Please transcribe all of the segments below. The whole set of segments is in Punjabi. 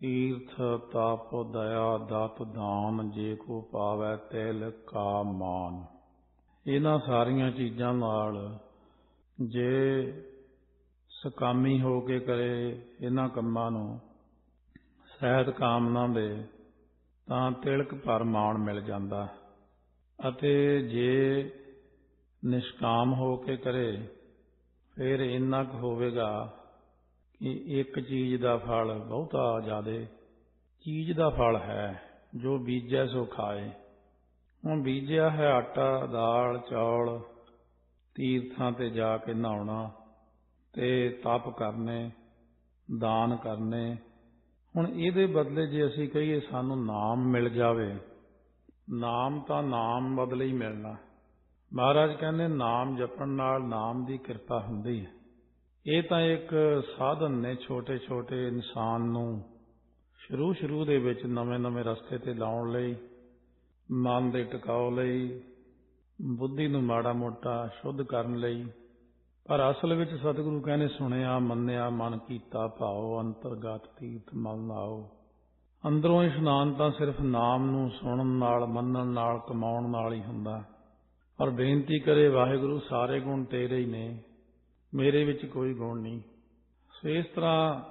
ਤੀਰਥ ਤਪ ਦਇਆ ਦਤ ਦਾਨ ਜੇ ਕੋ ਪਾਵੈ ਤਿਲ ਕਾ ਮਾਨ। ਇਹਨਾਂ ਸਾਰੀਆਂ ਚੀਜ਼ਾਂ ਨਾਲ ਜੇ ਸਕਾਮੀ ਹੋ ਕੇ ਕਰੇ ਇਹਨਾਂ ਕੰਮਾਂ ਨੂੰ ਸਹਿਤ ਕਾਮਨਾ ਦੇ, ਤਾਂ ਤਿਲਕ ਭਰ ਮਾਣ ਮਿਲ ਜਾਂਦਾ। ਅਤੇ ਜੇ ਨਿਸ਼ਕਾਮ ਹੋ ਕੇ ਕਰੇ, ਫਿਰ ਇੰਨਾ ਕੁ ਹੋਵੇਗਾ ਕਿ ਇੱਕ ਚੀਜ਼ ਦਾ ਫਲ ਬਹੁਤਾ ਜ਼ਿਆਦੇ। ਚੀਜ਼ ਦਾ ਫਲ ਹੈ ਜੋ ਬੀਜੈ ਸੋ ਖਾਏ। ਹੁਣ ਬੀਜਿਆ ਹੈ ਆਟਾ, ਦਾਲ, ਚੌਲ, ਤੀਰਥਾਂ ਤੇ ਜਾ ਕੇ ਨਹਾਉਣਾ ਤੇ ਤਪ ਕਰਨੇ, ਦਾਨ ਕਰਨੇ। ਹੁਣ ਇਹਦੇ ਬਦਲੇ ਜੇ ਅਸੀਂ ਕਹੀਏ ਸਾਨੂੰ ਨਾਮ ਮਿਲ ਜਾਵੇ, ਨਾਮ ਤਾਂ ਨਾਮ ਬਦਲੇ ਹੀ ਮਿਲਣਾ। ਮਹਾਰਾਜ ਕਹਿੰਦੇ, ਨਾਮ ਜਪਣ ਨਾਲ ਨਾਮ ਦੀ ਕਿਰਪਾ ਹੁੰਦੀ ਹੈ। ਇਹ ਤਾਂ ਇੱਕ ਸਾਧਨ ਨੇ ਛੋਟੇ ਛੋਟੇ ਇਨਸਾਨ ਨੂੰ ਸ਼ੁਰੂ ਸ਼ੁਰੂ ਦੇ ਵਿੱਚ ਨਵੇਂ ਨਵੇਂ ਰਸਤੇ ਤੇ ਲਾਉਣ ਲਈ, ਮਨ ਦੇ ਟਿਕਾਉ ਲਈ, ਬੁੱਧੀ ਨੂੰ ਮਾੜਾ ਮੋਟਾ ਸ਼ੁੱਧ ਕਰਨ ਲਈ। ਪਰ ਅਸਲ ਵਿੱਚ ਸਤਿਗੁਰੂ ਕਹਿੰਦੇ, ਸੁਣਿਆ, ਮੰਨਿਆ, ਮਨ ਕੀਤਾ ਭਾਉ ਅੰਤਰਗਤ ਤੀਰਥ ਮਨ ਨਾਓ। ਅੰਦਰੋਂ ਇਸ਼ਨਾਨ ਤਾਂ ਸਿਰਫ ਨਾਮ ਨੂੰ ਸੁਣਨ ਨਾਲ, ਮੰਨਣ ਨਾਲ, ਕਮਾਉਣ ਨਾਲ ਹੀ ਹੁੰਦਾ। ਪਰ ਬੇਨਤੀ ਕਰੇ, ਵਾਹਿਗੁਰੂ, ਸਾਰੇ ਗੁਣ ਤੇਰੇ ਹੀ ਨੇ। ਮੇਰੇ ਵਿੱਚ ਕੋਈ ਗੁਣ ਨਹੀਂ। ਸੋ ਇਸ ਤਰ੍ਹਾਂ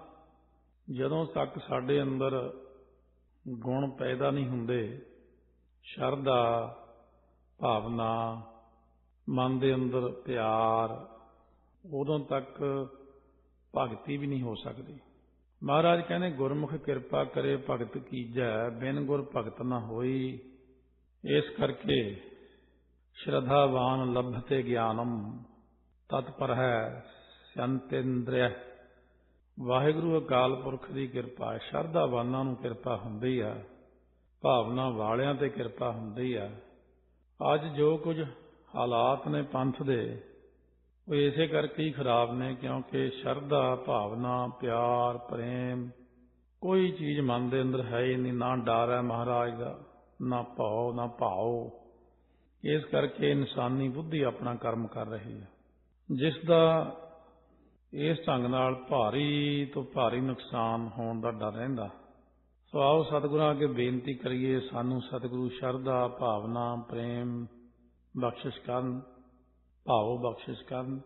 ਜਦੋਂ ਤੱਕ ਸਾਡੇ ਅੰਦਰ ਗੁਣ ਪੈਦਾ ਨਹੀਂ ਹੁੰਦੇ, ਸ਼ਰਧਾ, ਭਾਵਨਾ, ਮਨ ਦੇ ਅੰਦਰ ਪਿਆਰ, ਉਦੋਂ ਤੱਕ ਭਗਤੀ ਵੀ ਨਹੀਂ ਹੋ ਸਕਦੀ। ਮਹਾਰਾਜ ਕਹਿੰਦੇ, ਗੁਰਮੁਖ ਕਿਰਪਾ ਕਰੇ ਭਗਤ ਕੀਜੈ ਬਿਨ ਗੁਰ ਭਗਤ ਨਾ ਹੋਈ। ਇਸ ਕਰਕੇ ਸ਼ਰਧਾਵਾਨ ਲਭਤੇ ਗਿਆਨਮ। ਤਤਪਰ ਹੈ ਸੰਤੇਂਦ੍ਰਿਯ। ਵਾਹਿਗੁਰੂ ਅਕਾਲ ਪੁਰਖ ਦੀ ਕਿਰਪਾ, ਸ਼ਰਧਾਵਾਨਾਂ ਨੂੰ ਕਿਰਪਾ ਹੁੰਦੀ ਆ, ਭਾਵਨਾ ਵਾਲਿਆਂ ਤੇ ਕਿਰਪਾ ਹੁੰਦੀ ਆ। ਅੱਜ ਜੋ ਕੁਝ ਹਾਲਾਤ ਨੇ ਪੰਥ ਦੇ, ਉਹ ਇਸੇ ਕਰਕੇ ਹੀ ਖਰਾਬ ਨੇ, ਕਿਉਂਕਿ ਸ਼ਰਧਾ, ਭਾਵਨਾ, ਪਿਆਰ, ਪ੍ਰੇਮ, ਕੋਈ ਚੀਜ਼ ਮਨ ਦੇ ਅੰਦਰ ਹੈ ਹੀ ਨਹੀਂ, ਨਾ ਡਰ ਹੈ ਮਹਾਰਾਜ ਦਾ, ਨਾ ਭਾਉ ਨਾ ਭਾਉ। ਇਸ ਕਰਕੇ ਇਨਸਾਨੀ ਬੁੱਧੀ ਆਪਣਾ ਕਰਮ ਕਰ ਰਹੀ ਹੈ। ਜਿਸ ਦਾ ਇਸ ਢੰਗ ਨਾਲ ਭਾਰੀ ਤੋਂ ਭਾਰੀ ਨੁਕਸਾਨ ਹੋਣ ਦਾ ਡਰ ਰਹਿੰਦਾ। ਸੋ ਆਓ ਸਤਿਗੁਰਾਂ ਅੱਗੇ ਬੇਨਤੀ ਕਰੀਏ, ਸਾਨੂੰ ਸਤਿਗੁਰੂ ਸ਼ਰਧਾ, ਭਾਵਨਾ, ਪ੍ਰੇਮ ਬਖਸ਼ਿਸ਼ ਕਰਨ, ਭਾਵ ਬਖਸ਼ਿਸ਼ ਕਰਨ।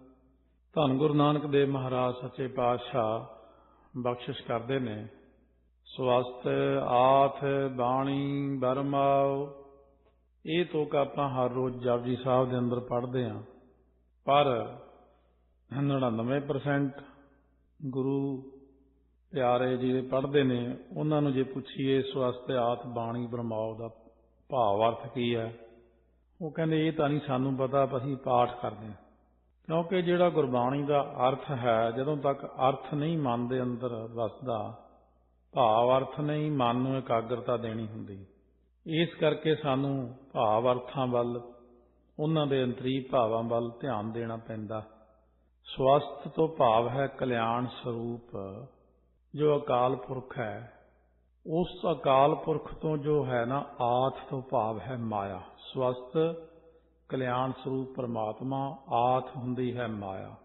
ਧੰਨ ਗੁਰੂ ਨਾਨਕ ਦੇਵ ਮਹਾਰਾਜ ਸੱਚੇ ਪਾਤਸ਼ਾਹ ਬਖਸ਼ਿਸ਼ ਕਰਦੇ ਨੇ। ਸਵਸਤ ਆਥ ਬਾਣੀ ਬਰਮਾਓ ਇਹ ਤੋਕ ਆਪਾਂ ਹਰ ਰੋਜ਼ ਜਪਜੀ ਸਾਹਿਬ ਦੇ ਅੰਦਰ ਪੜ੍ਹਦੇ ਆਂ ਪਰ 99% ਗੁਰੂ ਪਿਆਰੇ ਜਿਹੜੇ ਪੜ੍ਹਦੇ ਨੇ, ਉਹਨਾਂ ਨੂੰ ਜੇ ਪੁੱਛੀਏ ਇਸ ਵਾਸਤੇ ਆਤ ਬਾਣੀ ਬਰਮਾਓ ਦਾ ਭਾਵ ਅਰਥ ਕੀ ਹੈ, ਉਹ ਕਹਿੰਦੇ ਇਹ ਤਾਂ ਨਹੀਂ ਸਾਨੂੰ ਪਤਾ, ਅਸੀਂ ਪਾਠ ਕਰਦੇ ਹਾਂ। ਕਿਉਂਕਿ ਜਿਹੜਾ ਗੁਰਬਾਣੀ ਦਾ ਅਰਥ ਹੈ, ਜਦੋਂ ਤੱਕ ਅਰਥ ਨਹੀਂ ਮਨ ਦੇ ਅੰਦਰ ਵਸਦਾ, ਭਾਵ ਅਰਥ ਨਹੀਂ, ਮਨ ਨੂੰ ਇਕਾਗਰਤਾ ਦੇਣੀ ਹੁੰਦੀ। ਇਸ ਕਰਕੇ ਸਾਨੂੰ ਭਾਵ ਅਰਥਾਂ ਵੱਲ, ਉਹਨਾਂ ਦੇ ਅੰਤਰੀ ਭਾਵਾਂ ਵੱਲ ਧਿਆਨ ਦੇਣਾ ਪੈਂਦਾ। ਸਵਸਥ ਤੋਂ ਭਾਵ ਹੈ ਕਲਿਆਣ ਸਰੂਪ। ਜੋ ਅਕਾਲ ਪੁਰਖ ਹੈ, ਉਸ ਅਕਾਲ ਪੁਰਖ ਤੋਂ ਜੋ ਹੈ ਨਾ, ਆਥ ਤੋਂ ਭਾਵ ਹੈ ਮਾਇਆ। ਸਵਸਥ, ਕਲਿਆਣ ਸਰੂਪ ਪਰਮਾਤਮਾ, ਆਥ ਹੁੰਦੀ ਹੈ ਮਾਇਆ।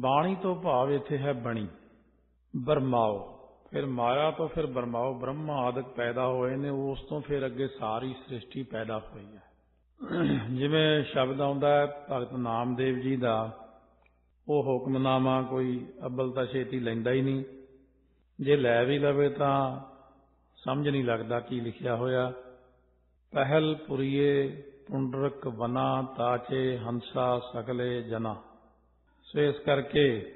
ਬਾਣੀ ਤੋਂ ਭਾਵ ਇੱਥੇ ਹੈ ਬਣੀ, ਬਰਮਾਓ। ਫਿਰ ਮਾਇਆ ਤੋਂ ਫਿਰ ਬਰਮਾਓ, ਬ੍ਰਹਮਾ ਆਦਿਕ ਪੈਦਾ ਹੋਏ ਨੇ, ਉਸ ਤੋਂ ਫਿਰ ਅੱਗੇ ਸਾਰੀ ਸ੍ਰਿਸ਼ਟੀ ਪੈਦਾ ਹੋਈ ਹੈ। ਜਿਵੇਂ ਸ਼ਬਦ ਆਉਂਦਾ ਹੈ, ਭਗਤ ਨਾਮਦੇਵ ਜੀ ਦਾ ਉਹ ਹੁਕਮਨਾਮਾ ਕੋਈ ਅੱਬਲ ਤਾਂ ਛੇਤੀ ਲੈਂਦਾ ਹੀ ਨਹੀਂ। ਜੇ ਲੈ ਵੀ ਲਵੇ ਤਾਂ ਸਮਝ ਨਹੀਂ ਲੱਗਦਾ ਕੀ ਲਿਖਿਆ ਹੋਇਆ। ਪਹਿਲ ਪੁਰੀਏ ਪੁੰਡਰਕ ਵਨਾ ਤਾਚੇ ਹੰਸਾ ਸਕਲੇ ਜਨਾ। ਸੋ ਇਸ ਕਰਕੇ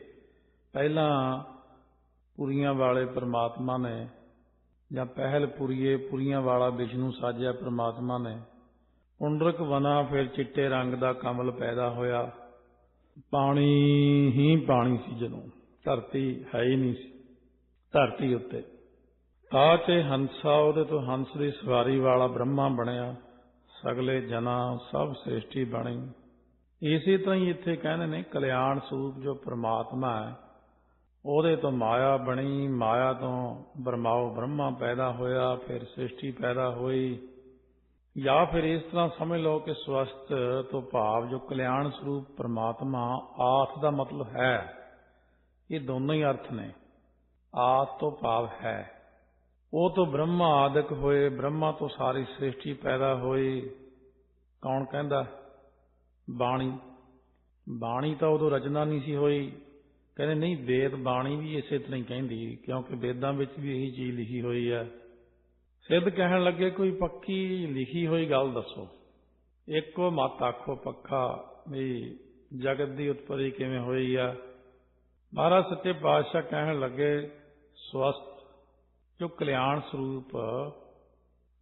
ਪਹਿਲਾਂ ਪੁਰੀਆਂ ਵਾਲੇ ਪ੍ਰਮਾਤਮਾ ਨੇ ਜਾਂ ਪਹਿਲ ਪੁਰੀਏ ਪੁਰੀਆਂ ਵਾਲਾ ਵਿਸ਼ਨੂੰ ਸਾਜਿਆ ਪ੍ਰਮਾਤਮਾ ਨੇ ਪੁੰਡਰਕ ਵਨਾ ਫਿਰ ਚਿੱਟੇ ਰੰਗ ਦਾ ਕਮਲ ਪੈਦਾ ਹੋਇਆ। ਪਾਣੀ ਹੀ ਪਾਣੀ ਸੀ ਜਦੋਂ, ਧਰਤੀ ਹੈ ਹੀ ਨਹੀਂ ਸੀ, ਧਰਤੀ ਉੱਤੇ। ਤਾਂ ਤੇ ਹੰਸਾ ਉਹਦੇ ਤੋਂ ਹੰਸ ਦੀ ਸਵਾਰੀ ਵਾਲਾ ਬ੍ਰਹਮਾ ਬਣਿਆ, ਸਗਲੇ ਜਨਾ ਸਭ ਸ੍ਰਿਸ਼ਟੀ ਬਣੀ। ਇਸੇ ਤਰ੍ਹਾਂ ਹੀ ਇੱਥੇ ਕਹਿੰਦੇ ਨੇ, ਕਲਿਆਣ ਸਰੂਪ ਜੋ ਪ੍ਰਮਾਤਮਾ ਹੈ, ਉਹਦੇ ਤੋਂ ਮਾਇਆ ਬਣੀ, ਮਾਇਆ ਤੋਂ ਬ੍ਰਹਮਾਓ ਬ੍ਰਹਮਾ ਪੈਦਾ ਹੋਇਆ, ਫਿਰ ਸ੍ਰਿਸ਼ਟੀ ਪੈਦਾ ਹੋਈ। ਜਾਂ ਫਿਰ ਇਸ ਤਰ੍ਹਾਂ ਸਮਝ ਲਓ ਕਿ ਸਵਸਤ ਤੋਂ ਭਾਵ ਜੋ ਕਲਿਆਣ ਸਰੂਪ ਪ੍ਰਮਾਤਮਾ, ਆਥ ਦਾ ਮਤਲਬ ਹੈ, ਇਹ ਦੋਨੋਂ ਹੀ ਅਰਥ ਨੇ। ਆਤ ਤੋਂ ਭਾਵ ਹੈ। ਉਹ ਤੋਂ ਬ੍ਰਹਮਾ ਆਦਿਕ ਹੋਏ, ਬ੍ਰਹਮਾ ਤੋਂ ਸਾਰੀ ਸ੍ਰਿਸ਼ਟੀ ਪੈਦਾ ਹੋਈ। ਕੌਣ ਕਹਿੰਦਾ? ਬਾਣੀ। ਬਾਣੀ ਤਾਂ ਉਦੋਂ ਰਚਨਾ ਨਹੀਂ ਸੀ ਹੋਈ। ਕਹਿੰਦੇ, ਨਹੀਂ, ਵੇਦ ਬਾਣੀ ਵੀ ਇਸੇ ਤਰ੍ਹਾਂ ਹੀ ਕਹਿੰਦੀ, ਕਿਉਂਕਿ ਵੇਦਾਂ ਵਿੱਚ ਵੀ ਇਹੀ ਚੀਜ਼ ਲਿਖੀ ਹੋਈ ਹੈ। ਸਿੱਧ ਕਹਿਣ ਲੱਗੇ ਕੋਈ ਪੱਕੀ ਲਿਖੀ ਹੋਈ ਗੱਲ ਦੱਸੋ। ਇੱਕੋ ਮਤ ਆਖੋ ਪੱਖਾ ਵੀ ਜਗਤ ਦੀ ਉਤਪਤੀ ਕਿਵੇਂ ਹੋਈ ਆ। ਮਹਾਰਾਜ ਸੱਚੇ ਪਾਤਸ਼ਾਹ ਕਹਿਣ ਲੱਗੇ ਸਵਸਤ ਜੋ ਕਲਿਆਣ ਸਰੂਪ,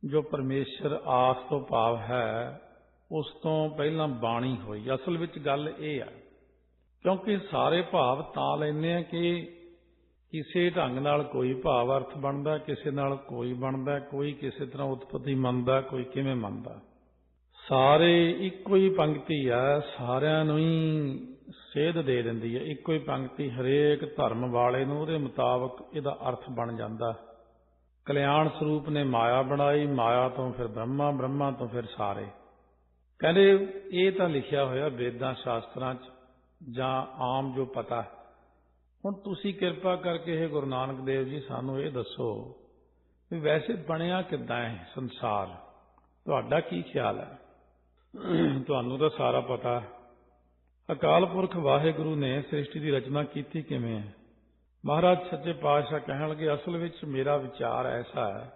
ਜੋ ਪਰਮੇਸ਼ਰ ਆਸ ਤੋਂ ਭਾਵ ਹੈ, ਉਸ ਤੋਂ ਪਹਿਲਾਂ ਬਾਣੀ ਹੋਈ। ਅਸਲ ਵਿੱਚ ਗੱਲ ਇਹ ਆ, ਕਿਉਂਕਿ ਸਾਰੇ ਭਾਵ ਤਾਂ ਲੈਂਦੇ ਆ ਕਿ ਕਿਸੇ ਢੰਗ ਨਾਲ ਕੋਈ ਭਾਵ ਅਰਥ ਬਣਦਾ, ਕਿਸੇ ਨਾਲ ਕੋਈ ਬਣਦਾ, ਕੋਈ ਕਿਸੇ ਤਰ੍ਹਾਂ ਉਤਪਤੀ ਮੰਨਦਾ, ਕੋਈ ਕਿਵੇਂ ਮੰਨਦਾ। ਸਾਰੇ ਇੱਕੋ ਹੀ ਪੰਕਤੀ ਆ, ਸਾਰਿਆਂ ਨੂੰ ਹੀ ਸੇਧ ਦੇ ਦਿੰਦੀ ਹੈ ਇੱਕੋ ਹੀ ਪੰਕਤੀ ਹਰੇਕ ਧਰਮ ਵਾਲੇ ਨੂੰ, ਉਹਦੇ ਮੁਤਾਬਕ ਇਹਦਾ ਅਰਥ ਬਣ ਜਾਂਦਾ। ਕਲਿਆਣ ਸਰੂਪ ਨੇ ਮਾਇਆ ਬਣਾਈ, ਮਾਇਆ ਤੋਂ ਫਿਰ ਬ੍ਰਹਮਾ ਬ੍ਰਹਮਾ ਤੋਂ ਫਿਰ ਸਾਰੇ। ਕਹਿੰਦੇ ਇਹ ਤਾਂ ਲਿਖਿਆ ਹੋਇਆ ਵੇਦਾਂ ਸ਼ਾਸਤਰਾਂ 'ਚ, ਜਾਂ ਆਮ ਜੋ ਪਤਾ ਹੈ। ਹੁਣ ਤੁਸੀਂ ਕਿਰਪਾ ਕਰਕੇ ਇਹ ਗੁਰੂ ਨਾਨਕ ਦੇਵ ਜੀ, ਸਾਨੂੰ ਇਹ ਦੱਸੋ ਵੀ ਵੈਸੇ ਬਣਿਆ ਕਿੱਦਾਂ ਹੈ ਸੰਸਾਰ? ਤੁਹਾਡਾ ਕੀ ਖਿਆਲ ਹੈ? ਤੁਹਾਨੂੰ ਤਾਂ ਸਾਰਾ ਪਤਾ। ਅਕਾਲ ਪੁਰਖ ਵਾਹਿਗੁਰੂ ਨੇ ਸ੍ਰਿਸ਼ਟੀ ਦੀ ਰਚਨਾ ਕੀਤੀ ਕਿਵੇਂ ਹੈ? ਮਹਾਰਾਜ ਸੱਚੇ ਪਾਤਸ਼ਾਹ ਕਹਿਣ ਲੱਗੇ, ਅਸਲ ਵਿੱਚ ਮੇਰਾ ਵਿਚਾਰ ਐਸਾ ਹੈ,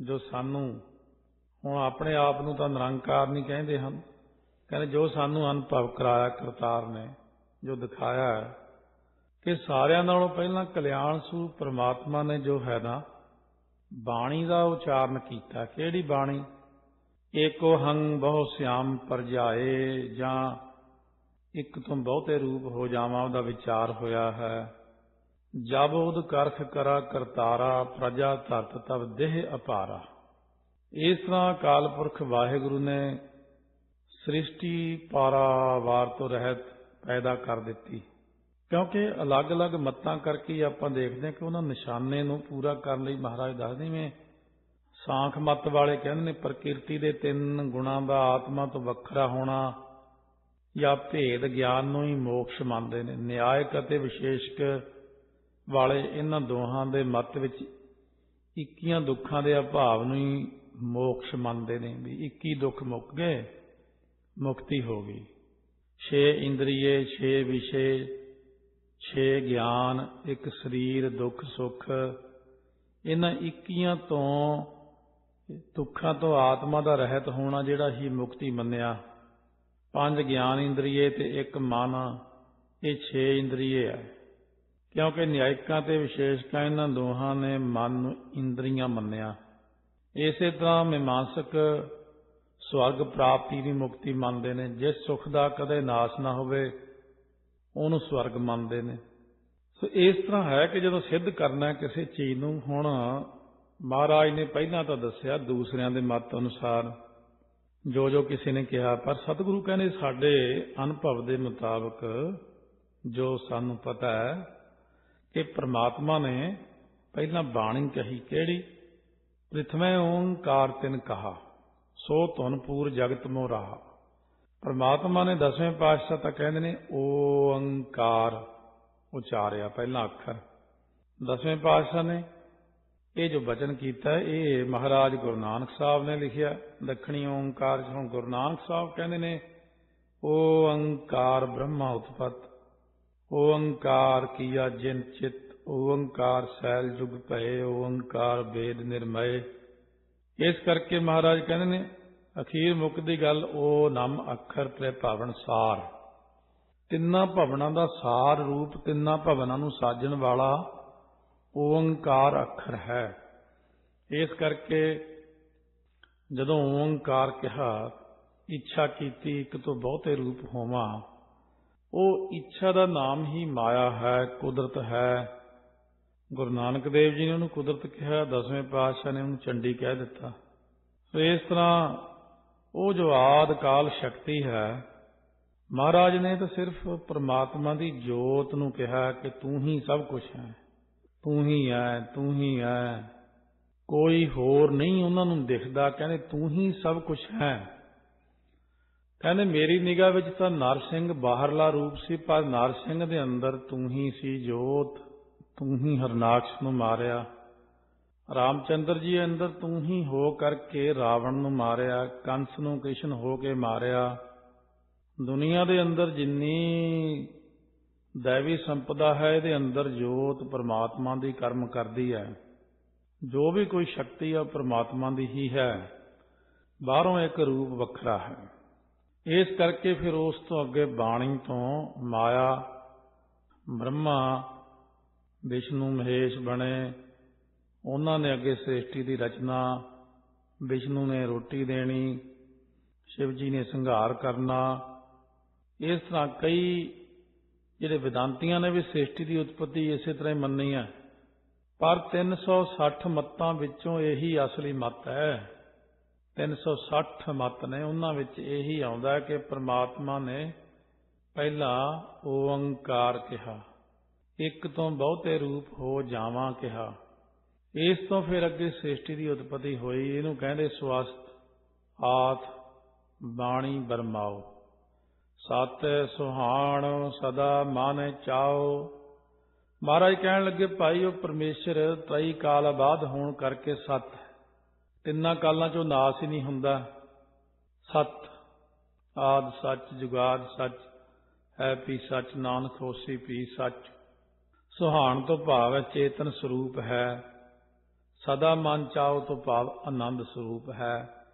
ਜੋ ਸਾਨੂੰ ਹੁਣ ਆਪਣੇ ਆਪ ਨੂੰ ਤਾਂ ਨਿਰੰਕਾਰ ਨਹੀਂ ਕਹਿੰਦੇ ਹਨ। ਕਹਿੰਦੇ ਜੋ ਸਾਨੂੰ ਅਨੁਭਵ ਕਰਾਇਆ ਕਰਤਾਰ ਨੇ, ਜੋ ਦਿਖਾਇਆ ਹੈ ਕਿ ਸਾਰਿਆਂ ਨਾਲੋਂ ਪਹਿਲਾਂ ਕਲਿਆਣ ਸੂ ਪ੍ਰਮਾਤਮਾ ਨੇ ਜੋ ਹੈ ਨਾ ਬਾਣੀ ਦਾ ਉਚਾਰਨ ਕੀਤਾ। ਕਿਹੜੀ ਬਾਣੀ? ਏਕੋ ਹੰ ਬਹੁ ਸਿਆਮ ਪਰਜਾਏ, ਜਾਂ ਇੱਕ ਤੋਂ ਬਹੁਤੇ ਰੂਪ ਹੋ ਜਾਵਾਂ, ਉਹਦਾ ਵਿਚਾਰ ਹੋਇਆ ਹੈ। ਜਬ ਉਦ ਕਰਖ ਕਰਾ ਕਰਤਾਰਾ, ਪ੍ਰਜਾ ਧਰਤ ਤਬ ਦੇਹ ਅਪਾਰਾ। ਇਸ ਤਰ੍ਹਾਂ ਅਕਾਲ ਪੁਰਖ ਵਾਹਿਗੁਰੂ ਨੇ ਸ੍ਰਿਸ਼ਟੀ ਪਾਰਾਵਾਰ ਤੋਂ ਰਹਿਤ ਪੈਦਾ ਕਰ ਦਿੱਤੀ। ਕਿਉਂਕਿ ਅਲੱਗ-ਅਲੱਗ ਮੱਤਾਂ ਕਰਕੇ ਆਪਾਂ ਦੇਖਦੇ ਹਾਂ ਕਿ ਉਹਨਾਂ ਨਿਸ਼ਾਨੇ ਨੂੰ ਪੂਰਾ ਕਰਨ ਲਈ ਮਹਾਰਾਜ ਦੱਸਦੇ ਨੇ, ਸਾਖ ਮਤ ਵਾਲੇ ਕਹਿੰਦੇ ਨੇ, ਪ੍ਰਕਿਰਤੀ ਦੇ ਤਿੰਨ ਗੁਣਾਂ ਦਾ ਆਤਮਾ ਤੋਂ ਵੱਖਰਾ ਹੋਣਾ ਜਾਂ ਭੇਦ ਗਿਆਨ ਨੂੰ ਹੀ ਮੋਕਸ਼ ਮੰਨਦੇ ਨੇ। ਨਿਆਇਕ ਅਤੇ ਵਿਸ਼ੇਸ਼ਕ ਵਾਲੇ ਇਹਨਾਂ ਦੋਹਾਂ ਦੇ ਮਤ ਵਿੱਚ 21 ਦੁੱਖਾਂ ਦੇ ਅਭਾਵ ਨੂੰ ਹੀ ਮੋਕਸ਼ ਮੰਨਦੇ ਨੇ ਵੀ 21 ਦੁੱਖ ਮੁੱਕ ਗਏ, ਮੁਕਤੀ ਹੋ ਗਈ। ਛੇ ਇੰਦਰੀਏ, ਛੇ ਵਿਸ਼ੇ ਛੇ ਗਿਆਨ, ਇੱਕ ਸਰੀਰ, ਦੁੱਖ, ਸੁੱਖ। ਇਹਨਾਂ 21 ਤੋਂ ਦੁੱਖਾਂ ਤੋਂ ਆਤਮਾ ਦਾ ਰਹਿਤ ਹੋਣਾ ਜਿਹੜਾ ਹੀ ਮੁਕਤੀ ਮੰਨਿਆ। ਪੰਜ ਗਿਆਨ ਇੰਦਰੀਏ ਤੇ ਇੱਕ ਮਨ, ਇਹ ਛੇ ਇੰਦਰੀਏ ਹੈ ਕਿਉਂਕਿ ਨਿਆਇਕਾਂ ਤੇ ਵਿਸ਼ੇਸ਼ਕਾਂ ਇਹਨਾਂ ਦੋਹਾਂ ਨੇ ਮਨ ਨੂੰ ਇੰਦਰੀਆਂ ਮੰਨਿਆ। ਇਸੇ ਤਰ੍ਹਾਂ ਮੀਮਾਂਸਕ ਸਵਰਗ ਪ੍ਰਾਪਤੀ ਦੀ ਮੁਕਤੀ ਮੰਨਦੇ ਨੇ। ਜਿਸ ਸੁਖ ਦਾ ਕਦੇ ਨਾਸ ਨਾ ਹੋਵੇ ਉਹਨੂੰ ਸਵਰਗ ਮੰਨਦੇ ਨੇ। ਸੋ ਇਸ ਤਰ੍ਹਾਂ ਹੈ ਕਿ ਜਦੋਂ ਸਿੱਧ ਕਰਨਾ ਕਿਸੇ ਚੀਜ਼ ਨੂੰ, ਹੁਣ ਮਹਾਰਾਜ ਨੇ ਪਹਿਲਾਂ ਤਾਂ ਦੱਸਿਆ ਦੂਸਰਿਆਂ ਦੇ ਮਤ ਅਨੁਸਾਰ ਜੋ ਜੋ ਕਿਸੇ ਨੇ ਕਿਹਾ, ਪਰ ਸਤਿਗੁਰੂ ਕਹਿੰਦੇ ਸਾਡੇ ਅਨੁਭਵ ਦੇ ਮੁਤਾਬਕ ਜੋ ਸਾਨੂੰ ਪਤਾ ਹੈ ਕਿ ਪ੍ਰਮਾਤਮਾ ਨੇ ਪਹਿਲਾਂ ਬਾਣੀ ਕਹੀ ਕਿਹੜੀ? ਪ੍ਰਿਥਵੇਂ ਓੰਕਾਰ ਤਿਨ ਕਹਾ, ਸੋ ਧੁਨ ਪੂਰ ਜਗਤ ਮੋਹ ਰਹਾ। ਪਰਮਾਤਮਾ ਨੇ ਦਸਵੇਂ ਪਾਤਸ਼ਾਹ ਤਾਂ ਕਹਿੰਦੇ ਨੇ ਓੰਕਾਰ ਉਚਾਰਿਆ, ਪਹਿਲਾ ਅੱਖਰ। ਦਸਵੇਂ ਪਾਤਸ਼ਾਹ ਨੇ ਇਹ ਜੋ ਬਚਨ ਕੀਤਾ, ਇਹ ਮਹਾਰਾਜ ਗੁਰੂ ਨਾਨਕ ਸਾਹਿਬ ਨੇ ਲਿਖਿਆ। ਦੱਖਣੀ ਓੰਕਾਰ ਜਿਹਨੂੰ ਗੁਰੂ ਨਾਨਕ ਸਾਹਿਬ ਕਹਿੰਦੇ ਨੇ ਓੰਕਾਰ ਬ੍ਰਹਮਾ ਉਤਪਤ। ਓੰਕਾਰ ਕੀਆ ਜਿਨ ਚਿਤ ਓੰਕਾਰ ਸੈਲ ਜੁਗ ਭਏ ਓੰਕਾਰ ਵੇਦ ਨਿਰਮਏ। ਇਸ ਕਰਕੇ ਮਹਾਰਾਜ ਕਹਿੰਦੇ ਨੇ ਅਖੀਰ ਮੁੱਕਦੀ ਗੱਲ, ਉਹ ਨਮ ਅੱਖਰ ਤੇ ਭਾਵਨ ਸਾਰ। ਤਿੰਨਾਂ ਭਵਨਾਂ ਦਾ ਸਾਰ ਰੂਪ, ਤਿੰਨਾਂ ਭਵਨਾਂ ਨੂੰ ਸਾਜਣ ਵਾਲਾ ਓੰਕਾਰ ਅੱਖਰ ਹੈ। ਇਸ ਕਰਕੇ ਜਦੋਂ ਓੰਕਾਰ ਕਿਹਾ, ਇੱਛਾ ਕੀਤੀ ਇੱਕ ਤੋਂ ਬਹੁਤੇ ਰੂਪ ਹੋਵਾਂ, ਉਹ ਇੱਛਾ ਦਾ ਨਾਮ ਹੀ ਮਾਇਆ ਹੈ, ਕੁਦਰਤ ਹੈ। ਗੁਰੂ ਨਾਨਕ ਦੇਵ ਜੀ ਨੇ ਉਹਨੂੰ ਕੁਦਰਤ ਕਿਹਾ, ਦਸਵੇਂ ਪਾਤਸ਼ਾਹ ਨੇ ਉਹਨੂੰ ਚੰਡੀ ਕਹਿ ਦਿੱਤਾ। ਸੋ ਇਸ ਤਰ੍ਹਾਂ ਉਹ ਜੋ ਆਦ ਕਾਲ ਸ਼ਕਤੀ ਹੈ, ਮਹਾਰਾਜ ਨੇ ਤਾਂ ਸਿਰਫ ਪ੍ਰਮਾਤਮਾ ਦੀ ਜੋਤ ਨੂੰ ਕਿਹਾ ਕਿ ਤੂੰ ਹੀ ਸਭ ਕੁਝ ਹੈ। ਤੂੰ ਹੀ ਹੈ, ਤੂੰ ਹੀ ਹੈ। ਕੋਈ ਹੋਰ ਨਹੀਂ ਉਹਨਾਂ ਨੂੰ ਦਿਖਦਾ, ਕਹਿੰਦੇ ਤੂੰ ਹੀ ਸਭ ਕੁਝ ਹੈ। ਕਹਿੰਦੇ ਮੇਰੀ ਨਿਗਾਹ ਵਿੱਚ ਤਾਂ ਨਰਸਿੰਘ ਬਾਹਰਲਾ ਰੂਪ ਸੀ, ਪਰ ਨਰਸਿੰਘ ਦੇ ਅੰਦਰ ਤੂੰ ਹੀ ਸੀ ਜੋਤ, ਤੂੰ ਹੀ ਹਰਨਾਕਸ਼ ਨੂੰ ਮਾਰਿਆ। ਰਾਮਚੰਦਰ ਜੀ ਅੰਦਰ ਤੂੰ ਹੀ ਹੋ ਕਰਕੇ ਰਾਵਣ ਨੂੰ ਮਾਰਿਆ, ਕੰਸ ਨੂੰ ਕ੍ਰਿਸ਼ਨ ਹੋ ਕੇ ਮਾਰਿਆ। ਦੁਨੀਆ ਦੇ ਅੰਦਰ ਜਿੰਨੀ दैवी ਸੰਪਦਾ ਹੈ, ਇਹਦੇ ਅੰਦਰ ਜੋਤ ਪਰਮਾਤਮਾ ਦੀ ਕਰਮ ਕਰਦੀ ਹੈ। ਜੋ ਵੀ ਕੋਈ ਸ਼ਕਤੀ ਆ ਪਰਮਾਤਮਾ ਦੀ ਹੀ ਹੈ। ਬਾਹਰੋਂ ਇੱਕ ਰੂਪ ਵੱਖਰਾ ਹੈ। ਇਸ ਕਰਕੇ ਫਿਰ ਉਸ ਤੋਂ ਅੱਗੇ ਬਾਣੀ ਤੋਂ ਮਾਇਆ, ਬ੍ਰਹਮਾ, ਵਿਸ਼ਨੂੰ, ਮਹੇਸ਼ ਬਣੇ। ਉਹਨਾਂ ਨੇ ਅੱਗੇ ਸ੍ਰਿਸ਼ਟੀ ਦੀ ਰਚਨਾ, ਵਿਸ਼ਨੂੰ ਨੇ ਰੋਟੀ ਦੇਣੀ, ਸ਼ਿਵ ਜੀ ਨੇ ਸੰਘਾਰ ਕਰਨਾ। ਇਸ ਤਰ੍ਹਾਂ ਕਈ ਜਿਹੜੇ ਵਿਦਾਂਤੀਆਂ ਨੇ ਵੀ ਸ੍ਰਿਸ਼ਟੀ ਦੀ ਉਤਪਤੀ ਇਸੇ ਤਰ੍ਹਾਂ ਹੀ ਮੰਨੀ ਹੈ। ਪਰ 360 ਮੱਤਾਂ ਵਿੱਚੋਂ ਇਹੀ ਅਸਲੀ ਮੱਤ ਹੈ। 360 ਮੱਤ ਨੇ, ਉਹਨਾਂ ਵਿੱਚ ਇਹੀ ਆਉਂਦਾ ਕਿ ਪ੍ਰਮਾਤਮਾ ਨੇ ਪਹਿਲਾਂ ਓੰਕਾਰ ਕਿਹਾ, ਇੱਕ ਤੋਂ ਬਹੁਤੇ ਰੂਪ ਹੋ ਜਾਵਾਂ ਕਿਹਾ। ਇਸ ਤੋਂ ਫਿਰ ਅੱਗੇ ਸ੍ਰਿਸ਼ਟੀ ਦੀ ਉਤਪਤੀ ਹੋਈ, ਇਹਨੂੰ ਕਹਿੰਦੇ ਸਵਸਤ ਆਥ, ਬਾਣੀ ਬਰਮਾਓ ਸਤ ਸੁਹਾਣ, ਸਦਾ ਮਨ ਚਾਓ ਮਹਾਰਾਜ ਕਹਿਣ ਲੱਗੇ, ਭਾਈ, ਉਹ ਪਰਮੇਸ਼ਰ ਤ੍ਰਈ ਕਾਲ ਬਾਅਦ ਹੋਣ ਕਰਕੇ ਸਤ ਤਿੰਨਾਂ ਕਾਲਾਂ ਚੋਂ ਨਾਸ ਹੀ ਨਹੀਂ ਹੁੰਦਾ। ਸਤ, ਆਦ ਸੱਚ, ਜੁਗਾਦ ਸੱਚ, ਹੈ ਪੀ ਸੱਚ, ਨਾਨਕ ਹੋਸੀ ਪੀ ਸੱਚ। ਸੁਹਾਣ ਤੋਂ ਭਾਵ ਹੈ ਚੇਤਨ ਸਰੂਪ ਹੈ। ਸਦਾ ਮਨ ਚਾਓ ਤੋਂ ਭਾਵ ਆਨੰਦ ਸਰੂਪ ਹੈ।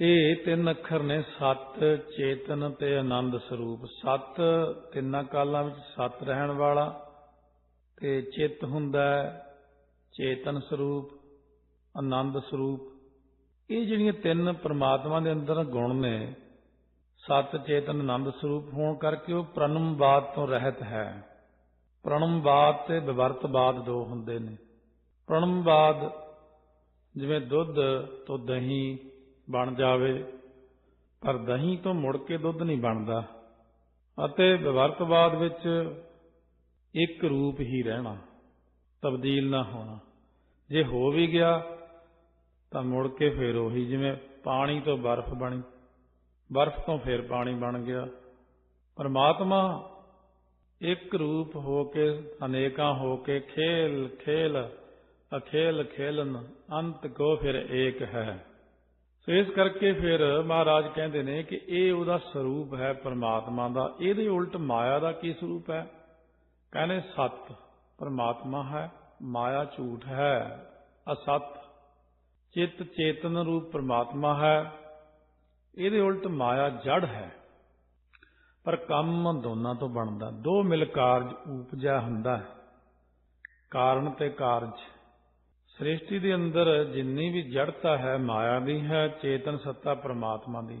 ਇਹ ਤਿੰਨ ਅੱਖਰ ਨੇ ਸਤ, ਚੇਤਨ ਤੇ ਆਨੰਦ ਸਰੂਪ। ਸਤ, ਤਿੰਨਾਂ ਕਾਲਾਂ ਵਿੱਚ ਸਤ ਰਹਿਣ ਵਾਲਾ। ਤੇ ਚਿੱਤ ਹੁੰਦਾ ਚੇਤਨ ਸਰੂਪ, ਆਨੰਦ ਸਰੂਪ। ਇਹ ਜਿਹੜੀਆਂ ਤਿੰਨ ਪ੍ਰਮਾਤਮਾ ਦੇ ਅੰਦਰ ਗੁਣ ਨੇ, ਸਤ, ਚੇਤਨ, ਆਨੰਦ ਸਰੂਪ ਹੋਣ ਕਰਕੇ ਉਹ ਪ੍ਰਣਮਵਾਦ ਤੋਂ ਰਹਿਤ ਹੈ। ਪ੍ਰਣਮਵਾਦ ਤੇ ਵਿਵਰਤਵਾਦ ਦੋ ਹੁੰਦੇ ਨੇ। ਪ੍ਰਣਮਵਾਦ ਜਿਵੇਂ ਦੁੱਧ ਤੋਂ ਦਹੀਂ ਬਣ ਜਾਵੇ, ਪਰ ਦਹੀਂ ਤੋਂ ਮੁੜ ਕੇ ਦੁੱਧ ਨਹੀਂ ਬਣਦਾ। ਅਤੇ ਵਿਵਰਤਵਾਦ ਵਿੱਚ ਇੱਕ ਰੂਪ ਹੀ ਰਹਿਣਾ, ਤਬਦੀਲ ਨਾ ਹੋਣਾ। ਜੇ ਹੋ ਵੀ ਗਿਆ, ਤਾਂ ਮੁੜ ਕੇ ਫੇਰ ਉਹੀ, ਜਿਵੇਂ ਪਾਣੀ ਤੋਂ ਬਰਫ਼ ਬਣੀ। ਬਰਫ਼ ਤੋਂ ਫੇਰ ਪਾਣੀ ਬਣ ਗਿਆ। ਪਰਮਾਤਮਾ ਇੱਕ ਰੂਪ ਹੋ ਕੇ, ਅਨੇਕਾਂ ਹੋ ਕੇ ਖੇਲ ਖੇਲ ਅਖੇਲ ਖੇਲਨ, ਅੰਤ ਕੋ ਫਿਰ ਏਕ ਹੈ। ਸੋ ਇਸ ਕਰਕੇ ਫਿਰ ਮਹਾਰਾਜ ਕਹਿੰਦੇ ਨੇ ਕਿ ਇਹ ਉਹਦਾ ਸਰੂਪ ਹੈ ਪਰਮਾਤਮਾ ਦਾ। ਇਹਦੇ ਉਲਟ ਮਾਇਆ ਦਾ ਕੀ ਸਰੂਪ ਹੈ? ਕਹਿੰਦੇ ਸਤ ਪਰਮਾਤਮਾ ਹੈ, ਮਾਇਆ ਝੂਠ ਹੈ, ਅਸਤ। ਚਿੱਤ ਚੇਤਨ ਰੂਪ ਪਰਮਾਤਮਾ ਹੈ। ਇਹਦੇ ਉਲਟ ਮਾਇਆ ਜੜ ਹੈ। ਪਰ ਕੰਮ ਦੋਨਾਂ ਤੋਂ ਬਣਦਾ। ਦੋ ਮਿਲ ਕਾਰਜ ਉਪਜਾ ਹੁੰਦਾ ਹੈ। ਕਾਰਨ ਤੇ ਕਾਰਜ। ਸ੍ਰਿਸ਼ਟੀ ਦੇ ਅੰਦਰ ਜਿੰਨੀ ਵੀ ਜੜਤਾ ਹੈ, ਮਾਇਆ ਦੀ ਹੈ, ਚੇਤਨ ਸੱਤਾ ਪ੍ਰਮਾਤਮਾ ਦੀ।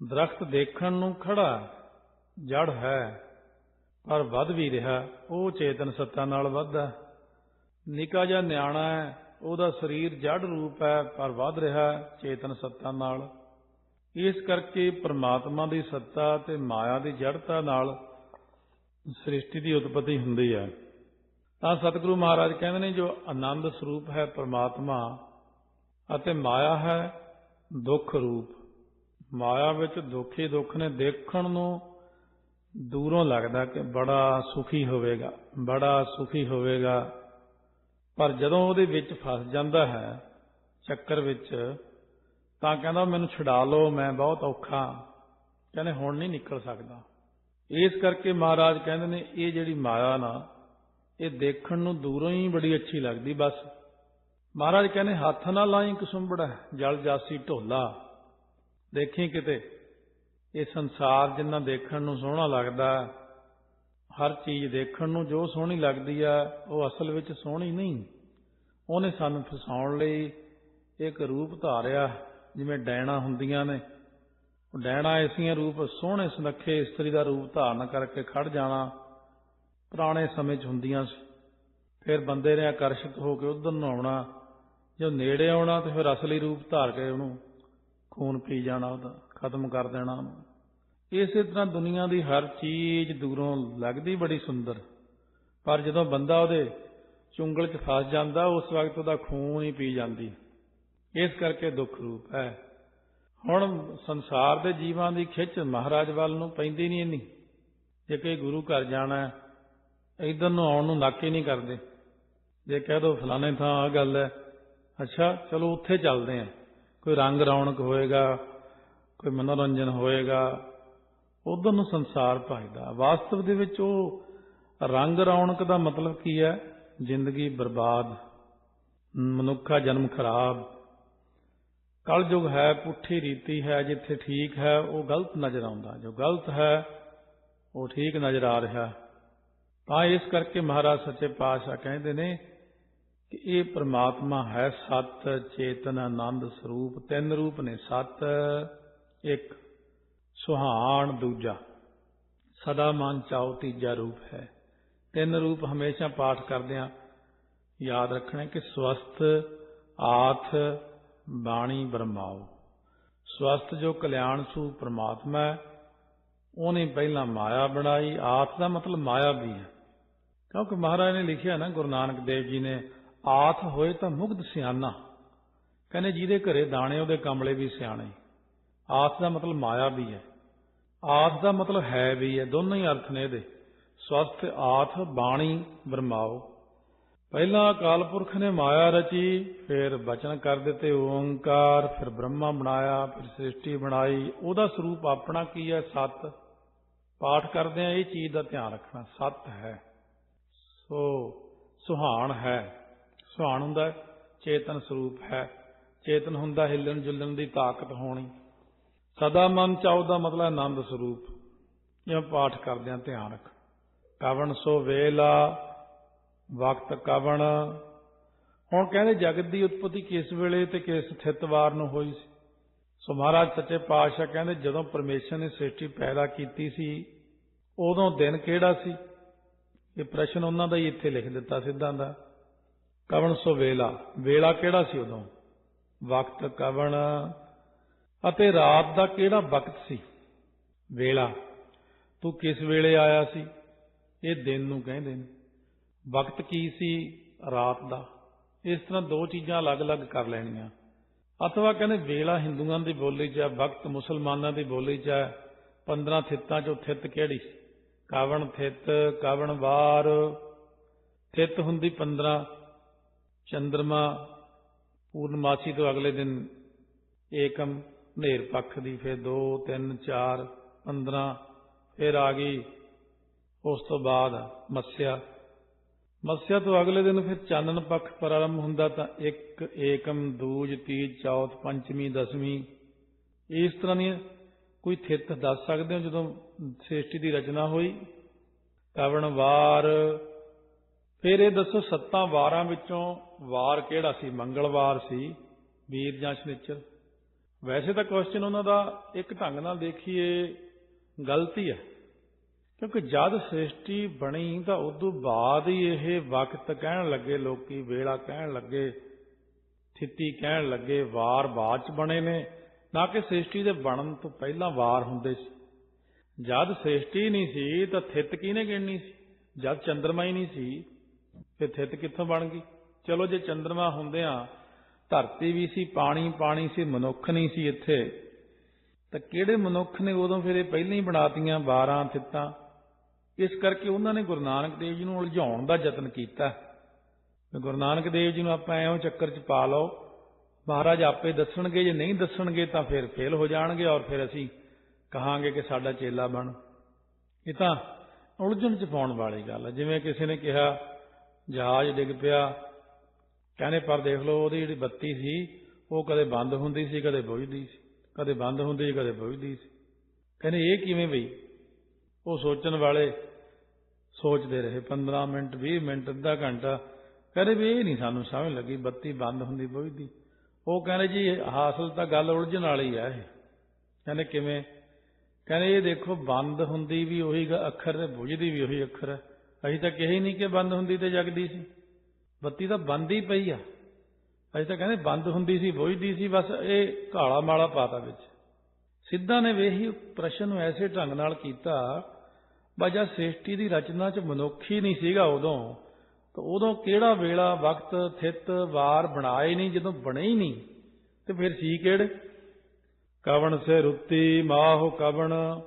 ਦਰਖਤ ਦੇਖਣ ਨੂੰ ਖੜਾ ਜੜ ਹੈ, ਪਰ ਵੱਧ ਵੀ ਰਿਹਾ, ਉਹ ਚੇਤਨ ਸੱਤਾ ਨਾਲ ਵੱਧਦਾ ਨਿਕਾ ਜਿਹਾ ਨਿਆਣਾ ਹੈ, ਉਹਦਾ ਸਰੀਰ ਜੜ ਰੂਪ ਹੈ, ਪਰ ਵੱਧ ਰਿਹਾ ਚੇਤਨ ਸੱਤਾ ਨਾਲ। ਇਸ ਕਰਕੇ ਪ੍ਰਮਾਤਮਾ ਦੀ ਸੱਤਾ ਤੇ ਮਾਇਆ ਦੀ ਜੜਤਾ ਨਾਲ ਸ੍ਰਿਸ਼ਟੀ ਦੀ ਉਤਪਤੀ ਹੁੰਦੀ ਹੈ। ਤਾਂ ਸਤਿਗੁਰੂ ਮਹਾਰਾਜ ਕਹਿੰਦੇ ਨੇ ਜੋ ਆਨੰਦ ਸਰੂਪ ਹੈ ਪ੍ਰਮਾਤਮਾ ਅਤੇ ਮਾਇਆ ਹੈ ਦੁੱਖ ਰੂਪ। ਮਾਇਆ ਵਿੱਚ ਦੁੱਖ ਹੀ ਦੁੱਖ ਨੇ ਦੇਖਣ ਨੂੰ ਦੂਰੋਂ ਲੱਗਦਾ ਕਿ ਬੜਾ ਸੁਖੀ ਹੋਵੇਗਾ, ਬੜਾ ਸੁਖੀ ਹੋਵੇਗਾ। ਪਰ ਜਦੋਂ ਉਹਦੇ ਵਿੱਚ ਫਸ ਜਾਂਦਾ ਹੈ ਚੱਕਰ ਵਿੱਚ, ਤਾਂ ਕਹਿੰਦਾ ਮੈਨੂੰ ਛੁਡਾ ਲਓ, ਮੈਂ ਬਹੁਤ ਔਖਾ। ਕਹਿੰਦੇ ਹੁਣ ਨਹੀਂ ਨਿਕਲ ਸਕਦਾ। ਇਸ ਕਰਕੇ ਮਹਾਰਾਜ ਕਹਿੰਦੇ ਨੇ, ਇਹ ਜਿਹੜੀ ਮਾਇਆ ਨਾ ਇਹ ਦੇਖਣ ਨੂੰ ਦੂਰੋਂ ਹੀ ਬੜੀ ਅੱਛੀ ਲੱਗਦੀ ਬਸ। ਮਹਾਰਾਜ ਕਹਿੰਦੇ, ਹੱਥ ਨਾ ਲਾਈ ਕਸੁੰਬੜਾ ਜਲ ਜਾਸੀ ਢੋਲਾ। ਦੇਖੀ ਕਿਤੇ, ਇਹ ਸੰਸਾਰ ਜਿੰਨਾ ਦੇਖਣ ਨੂੰ ਸੋਹਣਾ ਲੱਗਦਾ, ਹਰ ਚੀਜ਼ ਦੇਖਣ ਨੂੰ ਜੋ ਸੋਹਣੀ ਲੱਗਦੀ ਆ, ਉਹ ਅਸਲ ਵਿੱਚ ਸੋਹਣੀ ਨਹੀਂ। ਉਹਨੇ ਸਾਨੂੰ ਫਸਾਉਣ ਲਈ ਇੱਕ ਰੂਪ ਧਾਰਿਆ, ਜਿਵੇਂ ਡੈਣਾ ਹੁੰਦੀਆਂ ਨੇ। ਉਹ ਡੈਣਾ ਐਸੀਆਂ ਰੂਪ, ਸੋਹਣੇ ਸੁਨੱਖੇ ਇਸਤਰੀ ਦਾ ਰੂਪ ਧਾਰਨ ਕਰਕੇ ਖੜ ਜਾਣਾ। ਪੁਰਾਣੇ ਸਮੇਂ 'ਚ ਹੁੰਦੀਆਂ ਸੀ। ਫਿਰ ਬੰਦੇ ਨੇ ਆਕਰਸ਼ਿਤ ਹੋ ਕੇ ਉਧਰ ਨੂੰ ਆਉਣਾ, ਜਦੋਂ ਨੇੜੇ ਆਉਣਾ ਤੇ ਫਿਰ ਅਸਲੀ ਰੂਪ ਧਾਰ ਕੇ ਉਹਨੂੰ ਖੂਨ ਪੀ ਜਾਣਾ, ਉਹਦਾ ਖਤਮ ਕਰ ਦੇਣਾ ਉਹਨੂੰ। ਇਸੇ ਤਰ੍ਹਾਂ ਦੁਨੀਆ ਦੀ ਹਰ ਚੀਜ਼ ਦੂਰੋਂ ਲੱਗਦੀ ਬੜੀ ਸੁੰਦਰ। ਪਰ ਜਦੋਂ ਬੰਦਾ ਉਹਦੇ ਚੁੰਗਲ 'ਚ ਫਸ ਜਾਂਦਾ, ਉਸ ਵਕਤ ਉਹਦਾ ਖੂਨ ਹੀ ਪੀ ਜਾਂਦੀ। ਇਸ ਕਰਕੇ ਦੁੱਖ ਰੂਪ ਹੈ। ਹੁਣ ਸੰਸਾਰ ਦੇ ਜੀਵਾਂ ਦੀ ਖਿੱਚ ਮਹਾਰਾਜ ਵੱਲ ਨੂੰ ਪੈਂਦੀ ਨਹੀਂ ਇੰਨੀ। ਜੇ ਕੋਈ ਗੁਰੂ ਘਰ ਜਾਣਾ ਇਧਰ ਨੂੰ ਆਉਣ ਨੂੰ ਨੱਕ ਹੀ ਨਹੀਂ ਕਰਦੇ। ਜੇ ਕਹਿ ਦੋ ਫਲਾਣੇ ਥਾਂ ਆ ਗੱਲ ਹੈ, ਅੱਛਾ, ਚਲੋ ਉੱਥੇ ਚੱਲਦੇ ਆਂ ਕੋਈ ਰੰਗ ਰੌਣਕ ਹੋਏਗਾ, ਕੋਈ ਮਨੋਰੰਜਨ ਹੋਏਗਾ, ਉਧਰ ਨੂੰ ਸੰਸਾਰ ਭਜਦਾ। ਵਾਸਤਵ ਦੇ ਵਿੱਚ ਉਹ ਰੰਗ ਰੌਣਕ ਦਾ ਮਤਲਬ ਕੀ ਹੈ? ਜ਼ਿੰਦਗੀ ਬਰਬਾਦ, ਮਨੁੱਖਾ ਜਨਮ ਖਰਾਬ। ਕਲਯੁਗ ਹੈ, ਪੁੱਠੀ ਰੀਤੀ ਹੈ, ਜਿੱਥੇ ਠੀਕ ਹੈ, ਉਹ ਗਲਤ ਨਜ਼ਰ ਆਉਂਦਾ। ਜੋ ਗਲਤ ਹੈ, ਉਹ ਠੀਕ ਨਜ਼ਰ ਆ ਰਿਹਾ। ਤਾਂ ਇਸ ਕਰਕੇ ਮਹਾਰਾਜ ਸੱਚੇ ਪਾਤਸ਼ਾਹ ਕਹਿੰਦੇ ਨੇ ਕਿ ਇਹ ਪ੍ਰਮਾਤਮਾ ਹੈ ਸਤ ਚੇਤਨ ਆਨੰਦ ਸਰੂਪ, ਤਿੰਨ ਰੂਪ ਨੇ ਸਤ, ਇੱਕ ਸੁਹਾਣ ਦੂਜਾ, ਸਦਾ ਮਨ ਚਾਉ ਤੀਜਾ ਰੂਪ ਹੈ। ਤਿੰਨ ਰੂਪ ਹਮੇਸ਼ਾ ਪਾਠ ਕਰਦਿਆਂ ਯਾਦ ਰੱਖਣਾ ਕਿ ਸਵਸਥ, ਆਥ, ਬਾਣੀ ਬ੍ਰਹਮਾਓ ਸਵਸਥ ਜੋ ਕਲਿਆਣ ਸੂ ਪ੍ਰਮਾਤਮਾ ਹੈ, ਉਹਨੇ ਪਹਿਲਾਂ ਮਾਇਆ ਬਣਾਈ। ਆਥ ਦਾ ਮਤਲਬ ਮਾਇਆ ਵੀ ਹੈ। ਕਿਉਂਕਿ ਮਹਾਰਾਜ ਨੇ ਲਿਖਿਆ ਨਾ, ਗੁਰੂ ਨਾਨਕ ਦੇਵ ਜੀ ਨੇ, ਆਥ ਹੋਏ ਤਾਂ ਮੁਗਧ ਸਿਆਣਾ ਕਹਿੰਦੇ ਜਿਹਦੇ ਘਰੇ ਦਾਣੇ, ਉਹਦੇ ਕਮਲੇ ਵੀ ਸਿਆਣੇ। ਆਥ ਦਾ ਮਤਲਬ ਮਾਇਆ ਵੀ ਹੈ। ਆਥ ਦਾ ਮਤਲਬ ਹੈ ਵੀ ਹੈ, ਦੋਨੋਂ ਹੀ ਅਰਥ ਨੇ ਇਹਦੇ। ਸਵਸਥ ਆਥ, ਬਾਣੀ ਬ੍ਰਹਮਾਓ ਪਹਿਲਾਂ ਅਕਾਲ ਪੁਰਖ ਨੇ ਮਾਇਆ ਰਚੀ, ਫਿਰ ਬਚਨ ਕਰ ਦਿੱਤੇ, ਓੰਕਾਰ, ਫਿਰ ਬ੍ਰਹਮਾ ਬਣਾਇਆ, ਫਿਰ ਸ੍ਰਿਸ਼ਟੀ ਬਣਾਈ। ਉਹਦਾ ਸਰੂਪ ਆਪਣਾ ਕੀ ਹੈ? ਸਤ। ਪਾਠ ਕਰਦੇ ਆ, ਇਹ ਚੀਜ਼ ਦਾ ਧਿਆਨ ਰੱਖਣਾ। ਸਤ ਹੈ। ਸੋ ਸੁਹਾਣ ਹੈ। ਸੁਹਾਣ ਹੁੰਦਾ ਚੇਤਨ ਸਰੂਪ ਹੈ। ਚੇਤਨ ਹੁੰਦਾ ਹਿੱਲਣ ਜੁਲਣ ਦੀ ਤਾਕਤ ਹੋਣੀ। ਸਦਾ ਮਨ ਚਾਉ ਦਾ ਮਤਲਬ ਆਨੰਦ ਸਰੂਪ। ਇਹ ਪਾਠ ਕਰਦੇ ਆ ਧਿਆਨ ਰੱਖ ਕਵਣ ਸੋ ਵੇਲਾ, ਵਕਤ ਕਵਣ। ਹੁਣ ਕਹਿੰਦੇ ਜਗਤ ਦੀ ਉਤਪਤੀ ਕਿਸ ਵੇਲੇ ਤੇ ਕਿਸ ਸਥਿਤਵਾਰ ਨੂੰ ਹੋਈ ਸੀ? ਸੋ ਮਹਾਰਾਜ ਸੱਚੇ ਪਾਤਸ਼ਾਹ ਕਹਿੰਦੇ ਜਦੋਂ ਪਰਮੇਸ਼ਰ ਨੇ ਸ੍ਰਿਸ਼ਟੀ ਪੈਦਾ ਕੀਤੀ ਸੀ, ਉਦੋਂ ਦਿਨ ਕਿਹੜਾ ਸੀ? ਇਹ ਪ੍ਰਸ਼ਨ ਉਹਨਾਂ ਦਾ ਹੀ ਇੱਥੇ ਲਿਖ ਦਿੱਤਾ ਸਿੱਧਾਂ ਦਾ। ਕਵਣ ਸੋ ਵੇਲਾ? ਵੇਲਾ ਕਿਹੜਾ ਸੀ ਉਦੋਂ? ਵਕਤ ਕਵਣ। ਅਤੇ ਰਾਤ ਦਾ ਕਿਹੜਾ ਵਕਤ ਸੀ? ਵੇਲਾ। ਤੂੰ ਕਿਸ ਵੇਲੇ ਆਇਆ ਸੀ? ਇਹ ਦਿਨ ਨੂੰ ਕਹਿੰਦੇ ਨੇ। ਵਕਤ ਕੀ ਸੀ ਰਾਤ ਦਾ? ਇਸ ਤਰ੍ਹਾਂ ਦੋ ਚੀਜ਼ਾਂ ਅਲੱਗ-ਅਲੱਗ ਕਰ ਲੈਣੀਆਂ। ਅਥਵਾ ਕਹਿੰਦੇ ਵੇਲਾ ਹਿੰਦੂਆਂ ਦੀ ਬੋਲੀ 'ਚ ਹੈ ਵਕਤ ਮੁਸਲਮਾਨਾਂ ਦੀ ਬੋਲੀ 'ਚ ਹੈ 15 ਥਿੱਤਾਂ 'ਚੋਂ ਥਿੱਤ ਕਿਹੜੀ ਸੀ? ਕਾਵਣ ਥਿੱਤ, ਕਾਵਣ ਵਾਰ। ਥਿਤ ਹੁੰਦੀ 15 ਚੰ드ਰਮਾ ਪੂਰਨਮਾਸੀ ਤੋਂ ਅਗਲੇ ਦਿਨ। ਏਕਮ ਹਨੇਰ ਪੱਖ ਦੀ ਫਿਰ 2 3 4 15 ਫਿਰ ਆ ਗਈ। ਉਸ ਤੋਂ ਬਾਅਦ ਮੱਸਿਆ। ਮੱਸਿਆ ਤੋਂ ਅਗਲੇ ਦਿਨ ਫਿਰ ਚਾਨਣ ਪੱਖ ਪ੍ਰਾਰੰਭ ਹੁੰਦਾ ਤਾਂ ਇੱਕ ਏਕਮ, ਦੂਜ, ਤੀਜ, ਚੌਥ, ਪੰਚਮੀ, ਦਸਵੀਂ। ਇਸ ਤਰ੍ਹਾਂ ਦੀਆਂ ਕੋਈ ਥਿੱਤ ਦੱਸ ਸਕਦੇ ਹੋ? ਜਦੋਂ ਸ੍ਰਿਸ਼ਟੀ ਦੀ ਰਚਨਾ ਹੋਈ ਕਵਣ ਵਾਰ, ਫਿਰ ਇਹ ਦੱਸੋ ਸੱਤਾਂ ਵਾਰਾਂ ਵਿੱਚੋਂ ਵਾਰ ਕਿਹੜਾ ਸੀ? ਮੰਗਲਵਾਰ ਸੀ ਵੀਰ ਜਾਂ ਸ਼ਨੀਚਰ? ਵੈਸੇ ਤਾਂ ਕੁਐਸਚਨ ਉਹਨਾਂ ਦਾ ਇੱਕ ਢੰਗ ਨਾਲ ਦੇਖੀਏ ਗਲਤੀ ਹੈ, ਕਿਉਂਕਿ ਜਦ ਸ੍ਰਿਸ਼ਟੀ ਬਣੀ ਤਾਂ ਉਦੋਂ ਬਾਅਦ ਹੀ ਇਹ ਵਕਤ ਕਹਿਣ ਲੱਗੇ, ਲੋਕੀ ਵੇਲਾ ਕਹਿਣ ਲੱਗੇ, ਥਿੱਤੀ ਕਹਿਣ ਲੱਗੇ, ਵਾਰ ਬਾਅਦ ਚ ਬਣੇ ਨੇ। ਨਾ ਕਿ ਸ੍ਰਿਸ਼ਟੀ ਦੇ ਬਣਨ ਤੋਂ ਪਹਿਲਾਂ ਵਾਰ ਹੁੰਦੇ ਸੀ। ਜਦ ਸ੍ਰਿਸ਼ਟੀ ਨਹੀਂ ਸੀ, ਤਾਂ ਥਿੱਤ ਕਿਹਨੇ ਗਿਣਨੀ ਸੀ? ਜਦ ਚੰ드ਰਮਾ ਹੀ ਨਹੀਂ ਸੀ ਤੇ ਥਿੱਤ ਕਿੱਥੋਂ ਬਣ ਗਈ? ਚਲੋ ਜੇ ਚੰ드ਰਮਾ ਹੁੰਦਿਆਂ ਧਰਤੀ ਵੀ ਸੀ, ਪਾਣੀ ਪਾਣੀ ਸੀ, ਮਨੁੱਖ ਨਹੀਂ ਸੀ ਇੱਥੇ। ਤਾਂ ਕਿਹੜੇ ਮਨੁੱਖ ਨੇ ਉਦੋਂ ਫਿਰ ਇਹ ਪਹਿਲਾਂ ਹੀ ਬਣਾਤੀਆਂ 12 ਥਿੱਤਾਂ? ਇਸ ਕਰਕੇ ਉਹਨਾਂ ਨੇ ਗੁਰੂ ਨਾਨਕ ਦੇਵ ਜੀ ਨੂੰ ਉਲਝਾਉਣ ਦਾ ਯਤਨ ਕੀਤਾ। ਗੁਰੂ ਨਾਨਕ ਦੇਵ ਜੀ ਨੂੰ ਆਪਾਂ ਐਵੇਂ ਚੱਕਰ 'ਚ ਪਾ ਲਓ ਮਹਾਰਾਜ ਆਪੇ ਦੱਸਣਗੇ, ਜੇ ਨਹੀਂ ਦੱਸਣਗੇ ਤਾਂ ਫਿਰ ਫੇਲ ਹੋ ਜਾਣਗੇ ਔਰ ਫਿਰ ਅਸੀਂ ਕਹਾਂਗੇ ਕਿ ਸਾਡਾ ਚੇਲਾ ਬਣ। ਇਹ ਤਾਂ ਉਲਝਣ 'ਚ ਪਾਉਣ ਵਾਲੀ ਗੱਲ ਹੈ। ਜਿਵੇਂ ਕਿਸੇ ਨੇ ਕਿਹਾ, ਜਹਾਜ਼ ਡਿੱਗ ਪਿਆ, ਕਹਿੰਦੇ ਪਰ ਦੇਖ ਲਓ, ਉਹਦੀ ਜਿਹੜੀ ਬੱਤੀ ਸੀ, ਉਹ ਕਦੇ ਬੰਦ ਹੁੰਦੀ ਸੀ, ਕਦੇ ਬੁਝਦੀ ਸੀ, ਕਦੇ ਬੰਦ ਹੁੰਦੀ ਸੀ, ਕਦੇ ਬੁਝਦੀ ਸੀ। ਕਹਿੰਦੇ ਇਹ ਕਿਵੇਂ ਬਈ? ਉਹ ਸੋਚਣ ਵਾਲੇ ਸੋਚਦੇ ਰਹੇ 15 ਮਿੰਟ 20 ਮਿੰਟ, ਅੱਧਾ ਘੰਟਾ। ਕਹਿੰਦੇ ਵੀ ਇਹ ਨਹੀਂ ਸਾਨੂੰ ਸਮਝ ਲੱਗੀ, ਬੱਤੀ ਬੰਦ ਹੁੰਦੀ, ਬੁਝਦੀ। ਉਹ ਕਹਿੰਦੇ ਜੀ, ਹਾਸਲ ਤਾਂ ਗੱਲ ਉਲਝਣ ਵਾਲੀ ਆ ਇਹ। ਕਹਿੰਦੇ ਕਿਵੇਂ? ਕਹਿੰਦੇ ਇਹ ਦੇਖੋ, ਬੰਦ ਹੁੰਦੀ ਵੀ ਉਹੀ ਅੱਖਰ ਤੇ ਬੁਝਦੀ ਵੀ ਉਹੀ ਅੱਖਰ ਹੈ ਅਸੀਂ ਤਾਂ ਕਿਹਾ ਹੀ ਨਹੀਂ ਕਿ ਬੰਦ ਹੁੰਦੀ ਤੇ ਜਗਦੀ ਸੀ। ਬੱਤੀ ਤਾਂ ਬੰਦ ਹੀ ਪਈ ਆ। ਅਸੀਂ ਤਾਂ ਕਹਿੰਦੇ ਬੰਦ ਹੁੰਦੀ ਸੀ, ਬੁਝਦੀ ਸੀ, ਬਸ ਇਹ ਕਾਲਾ ਮਾਲਾ ਪਾਤਾ ਵਿੱਚ। ਸਿੱਧਾ ਨੇ ਵੇਹੀ ਪ੍ਰਸ਼ਨ ਨੂੰ ਐਸੇ ਢੰਗ ਨਾਲ ਕੀਤਾ ਬਾਜਾ ਸ੍ਰਿਸ਼ਟੀ ਦੀ ਰਚਨਾ 'ਚ ਮਨੁੱਖ ਹੀ ਨਹੀਂ ਸੀਗਾ ਉਦੋਂ ਤਾਂ ਉਦੋਂ ਕਿਹੜਾ ਵੇਲਾ ਵਕਤ, ਥਿਤ, ਵਾਰ ਬਣਾਏ ਨਹੀਂ, ਜਦੋਂ ਬਣੇ ਹੀ ਨਹੀਂ? ਤੇ ਫਿਰ ਸੀ ਕਿਹੜੇ? ਕਵਣ ਸੇ ਰੁੱਤੀ, ਮਾਹੁ ਕਵਣ?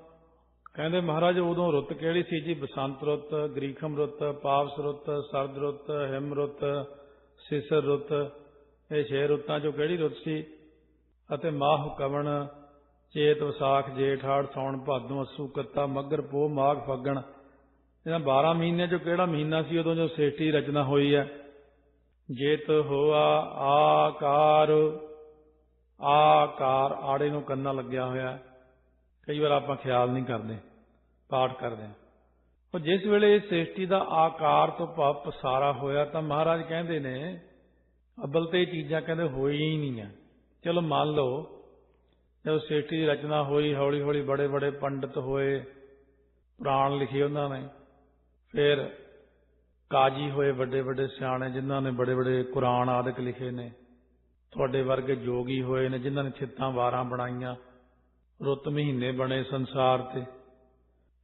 ਕਹਿੰਦੇ ਮਹਾਰਾਜ, ਉਦੋਂ ਰੁੱਤ ਕਿਹੜੀ ਸੀ ਜੀ? ਬਸੰਤ ਰੁੱਤ, ਗ੍ਰੀਖਮ ਰੁੱਤ, ਪਾਵਸ ਰੁੱਤ, ਸਰਦ ਰੁੱਤ, ਹਿਮ ਰੁੱਤ, ਸਿਸਰ ਰੁੱਤ। ਇਹ ਛੇ ਰੁੱਤਾਂ ਚੋਂ ਕਿਹੜੀ ਰੁੱਤ ਸੀ? ਅਤੇ ਮਾਹ ਕਵਣ? ਚੇਤ ਵਿਸਾਖ, ਜੇਠ ਹਾੜ ਸੌਣ, ਭਾਦੋਂ, ਅਸੂ, ਕੱਤਾ ਮੱਘਰ ਪੋਹ, ਮਾਘ, ਫੱਗਣ। ਇਹਨਾਂ 12 ਮਹੀਨਿਆਂ ਚੋਂ ਕਿਹੜਾ ਮਹੀਨਾ ਸੀ ਉਦੋਂ ਜੋ ਸ੍ਰਿਸ਼ਟੀ ਦੀ ਰਚਨਾ ਹੋਈ ਹੈ? ਜੇਤ ਹੋਆ, ਆਕਾਰ ਆਕਾਰ, ਆੜੇ ਨੂੰ ਕੰਨਾ ਲੱਗਿਆ ਹੋਇਆ। ਕਈ ਵਾਰ ਆਪਾਂ ਖਿਆਲ ਨਹੀਂ ਕਰਦੇ, ਪਾਠ ਕਰਦੇ ਹਾਂ। ਉਹ ਜਿਸ ਵੇਲੇ ਇਸ ਸ੍ਰਿਸ਼ਟੀ ਦਾ ਆਕਾਰ ਤੋਂ ਭਾਵ ਪਸਾਰਾ ਹੋਇਆ ਤਾਂ ਮਹਾਰਾਜ ਕਹਿੰਦੇ ਨੇ, ਅਬਲ ਤੇ ਇਹ ਚੀਜ਼ਾਂ ਕਹਿੰਦੇ ਹੋਈ ਹੀ ਨਹੀਂ ਆ। ਚਲੋ ਮੰਨ ਲਓ, ਜਦੋਂ ਸ੍ਰਿਸ਼ਟੀ ਦੀ ਰਚਨਾ ਹੋਈ ਹੌਲੀ ਹੌਲੀ ਬੜੇ ਬੜੇ ਪੰਡਤ ਹੋਏ, ਪੁਰਾਣ ਲਿਖੇ ਉਹਨਾਂ ਨੇ ਫਿਰ ਕਾਜੀ ਹੋਏ ਵੱਡੇ ਵੱਡੇ ਸਿਆਣੇ ਜਿਨ੍ਹਾਂ ਨੇ ਬੜੇ ਬੜੇ ਕੁਰਾਨ ਆਦਿਕ ਲਿਖੇ ਨੇ, ਤੁਹਾਡੇ ਵਰਗੇ ਜੋਗੀ ਹੋਏ ਨੇ ਜਿਨ੍ਹਾਂ ਨੇ ਛਿੱਤਾਂ ਵਾਰਾਂ ਬਣਾਈਆਂ, ਰੁੱਤ ਮਹੀਨੇ ਬਣੇ ਸੰਸਾਰ ਤੇ।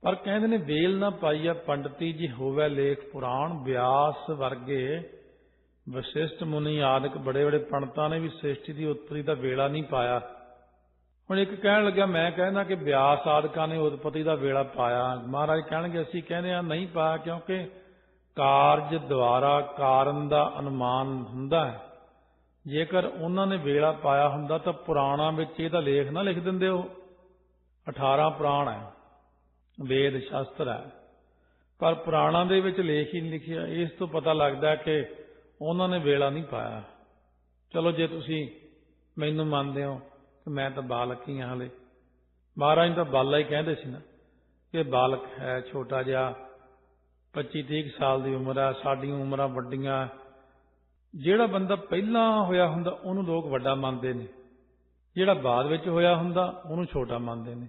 ਪਰ ਕਹਿੰਦੇ ਨੇ, ਵੇਲ ਨਾ ਪਾਈਆ ਪੰਡਤੀ ਜੀ ਹੋਵੇ ਲੇਖ ਪੁਰਾਣ ਵਿਆਸ ਵਰਗੇ ਵਿਸ਼ਿਸ਼ਟ ਮੁਨੀ ਆਦਿਕ ਬੜੇ ਬੜੇ ਪੰਡਤਾਂ ਨੇ ਵੀ ਸ੍ਰਿਸ਼ਟੀ ਦੀ ਉਤਪਤੀ ਦਾ ਵੇਲਾ ਨਹੀਂ ਪਾਇਆ। ਹੁਣ ਇੱਕ ਕਹਿਣ ਲੱਗਿਆ, ਮੈਂ ਕਹਿੰਦਾ ਕਿ ਵਿਆਸ ਸਾਧਕਾਂ ਨੇ ਉਦਪਤੀ ਦਾ ਵੇਲਾ ਪਾਇਆ। ਮਹਾਰਾਜ ਕਹਿਣਗੇ, ਅਸੀਂ ਕਹਿੰਦੇ ਆ ਨਹੀਂ ਪਾਇਆ ਕਿਉਂਕਿ ਕਾਰਜ ਦੁਆਰਾ ਕਾਰਨ ਦਾ ਅਨੁਮਾਨ ਹੁੰਦਾ ਹੈ। ਜੇਕਰ ਉਹਨਾਂ ਨੇ ਵੇਲਾ ਪਾਇਆ ਹੁੰਦਾ ਤਾਂ ਪੁਰਾਣਾ ਵਿੱਚ ਇਹਦਾ ਲੇਖ ਨਾ ਲਿਖ ਦਿੰਦੇ ਉਹ। 18 ਪੁਰਾਣ ਹੈ, ਵੇਦ ਸ਼ਾਸਤਰ ਹੈ। ਪਰ ਪੁਰਾਣਾ ਦੇ ਵਿੱਚ ਲੇਖ ਹੀ ਨਹੀਂ ਲਿਖਿਆ। ਇਸ ਤੋਂ ਪਤਾ ਲੱਗਦਾ ਕਿ ਉਹਨਾਂ ਨੇ ਵੇਲਾ ਨਹੀਂ ਪਾਇਆ। ਚਲੋ ਜੇ ਤੁਸੀਂ ਮੈਨੂੰ ਮੰਨਦੇ ਹੋ ਕਿ ਮੈਂ ਤਾਂ ਬਾਲਕ ਹੀ ਹਾਂ ਹਲੇ। ਮਹਾਰਾਜ ਤਾਂ ਬਾਲਾ ਹੀ ਕਹਿੰਦੇ ਸੀ ਨਾ ਕਿ ਬਾਲਕ ਹੈ ਛੋਟਾ ਜਿਹਾ 25 30 ਸਾਲ ਦੀ ਉਮਰ ਆ, ਸਾਡੀਆਂ ਉਮਰਾਂ ਵੱਡੀਆਂ। ਜਿਹੜਾ ਬੰਦਾ ਪਹਿਲਾਂ ਹੋਇਆ ਹੁੰਦਾ, ਉਹਨੂੰ ਲੋਕ ਵੱਡਾ ਮੰਨਦੇ ਨੇ। ਜਿਹੜਾ ਬਾਅਦ ਵਿੱਚ ਹੋਇਆ ਹੁੰਦਾ, ਉਹਨੂੰ ਛੋਟਾ ਮੰਨਦੇ ਨੇ।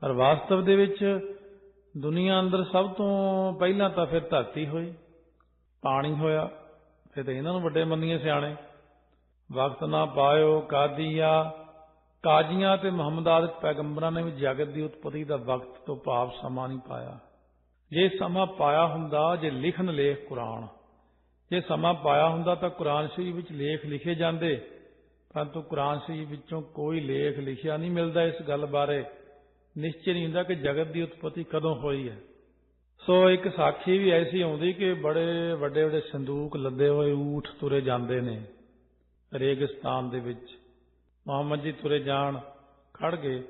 ਪਰ ਵਾਸਤਵ ਦੇ ਵਿੱਚ ਦੁਨੀਆ ਅੰਦਰ ਸਭ ਤੋਂ ਪਹਿਲਾਂ ਤਾਂ ਫਿਰ ਧਰਤੀ ਹੋਈ। ਪਾਣੀ ਹੋਇਆ, ਫਿਰ ਤਾਂ ਇਹਨਾਂ ਨੂੰ ਵੱਡੇ ਮੰਨੀਏ ਸਿਆਣੇ। ਵਕਤ ਨਾ ਪਾਇਓ ਕਾਦੀਆ ਕਾਜੀਆਂ ਤੇ ਮੁਹੰਮਦ ਆਦਿਕ ਪੈਗੰਬਰਾਂ ਨੇ ਵੀ ਜਗਤ ਦੀ ਉਤਪਤੀ ਦਾ ਵਕਤ ਤੋਂ ਭਾਵ ਸਮਾਂ ਨਹੀਂ ਪਾਇਆ। ਜੇ ਸਮਾਂ ਪਾਇਆ ਹੁੰਦਾ, ਜੇ ਲਿਖਣ ਲੇਖ ਕੁਰਾਨ। ਜੇ ਸਮਾਂ ਪਾਇਆ ਹੁੰਦਾ ਤਾਂ ਕੁਰਾਨ ਸ਼ਰੀਫ ਵਿੱਚ ਲੇਖ ਲਿਖੇ ਜਾਂਦੇ, ਪਰੰਤੂ ਕੁਰਾਨ ਸ਼ਰੀਫ ਵਿੱਚੋਂ ਕੋਈ ਲੇਖ ਲਿਖਿਆ ਨਹੀਂ ਮਿਲਦਾ ਇਸ ਗੱਲ ਬਾਰੇ। ਨਿਸ਼ਚੈ ਨਹੀਂ ਹੁੰਦਾ ਕਿ ਜਗਤ ਦੀ ਉਤਪਤੀ ਕਦੋਂ ਹੋਈ ਹੈ। ਸੋ ਇੱਕ ਸਾਖੀ ਵੀ ਐਸੀ ਆਉਂਦੀ ਕਿ ਬੜੇ ਵੱਡੇ ਵੱਡੇ ਸੰਦੂਕ ਲੱਦੇ ਹੋਏ ਊਠ ਤੁਰੇ ਜਾਂਦੇ ਨੇ ਰੇਗਿਸਤਾਨ ਦੇ ਵਿੱਚ। ਮੁਹੰਮਦ ਜੀ ਤੁਰੇ ਜਾਣ, ਖੜ ਗਏ।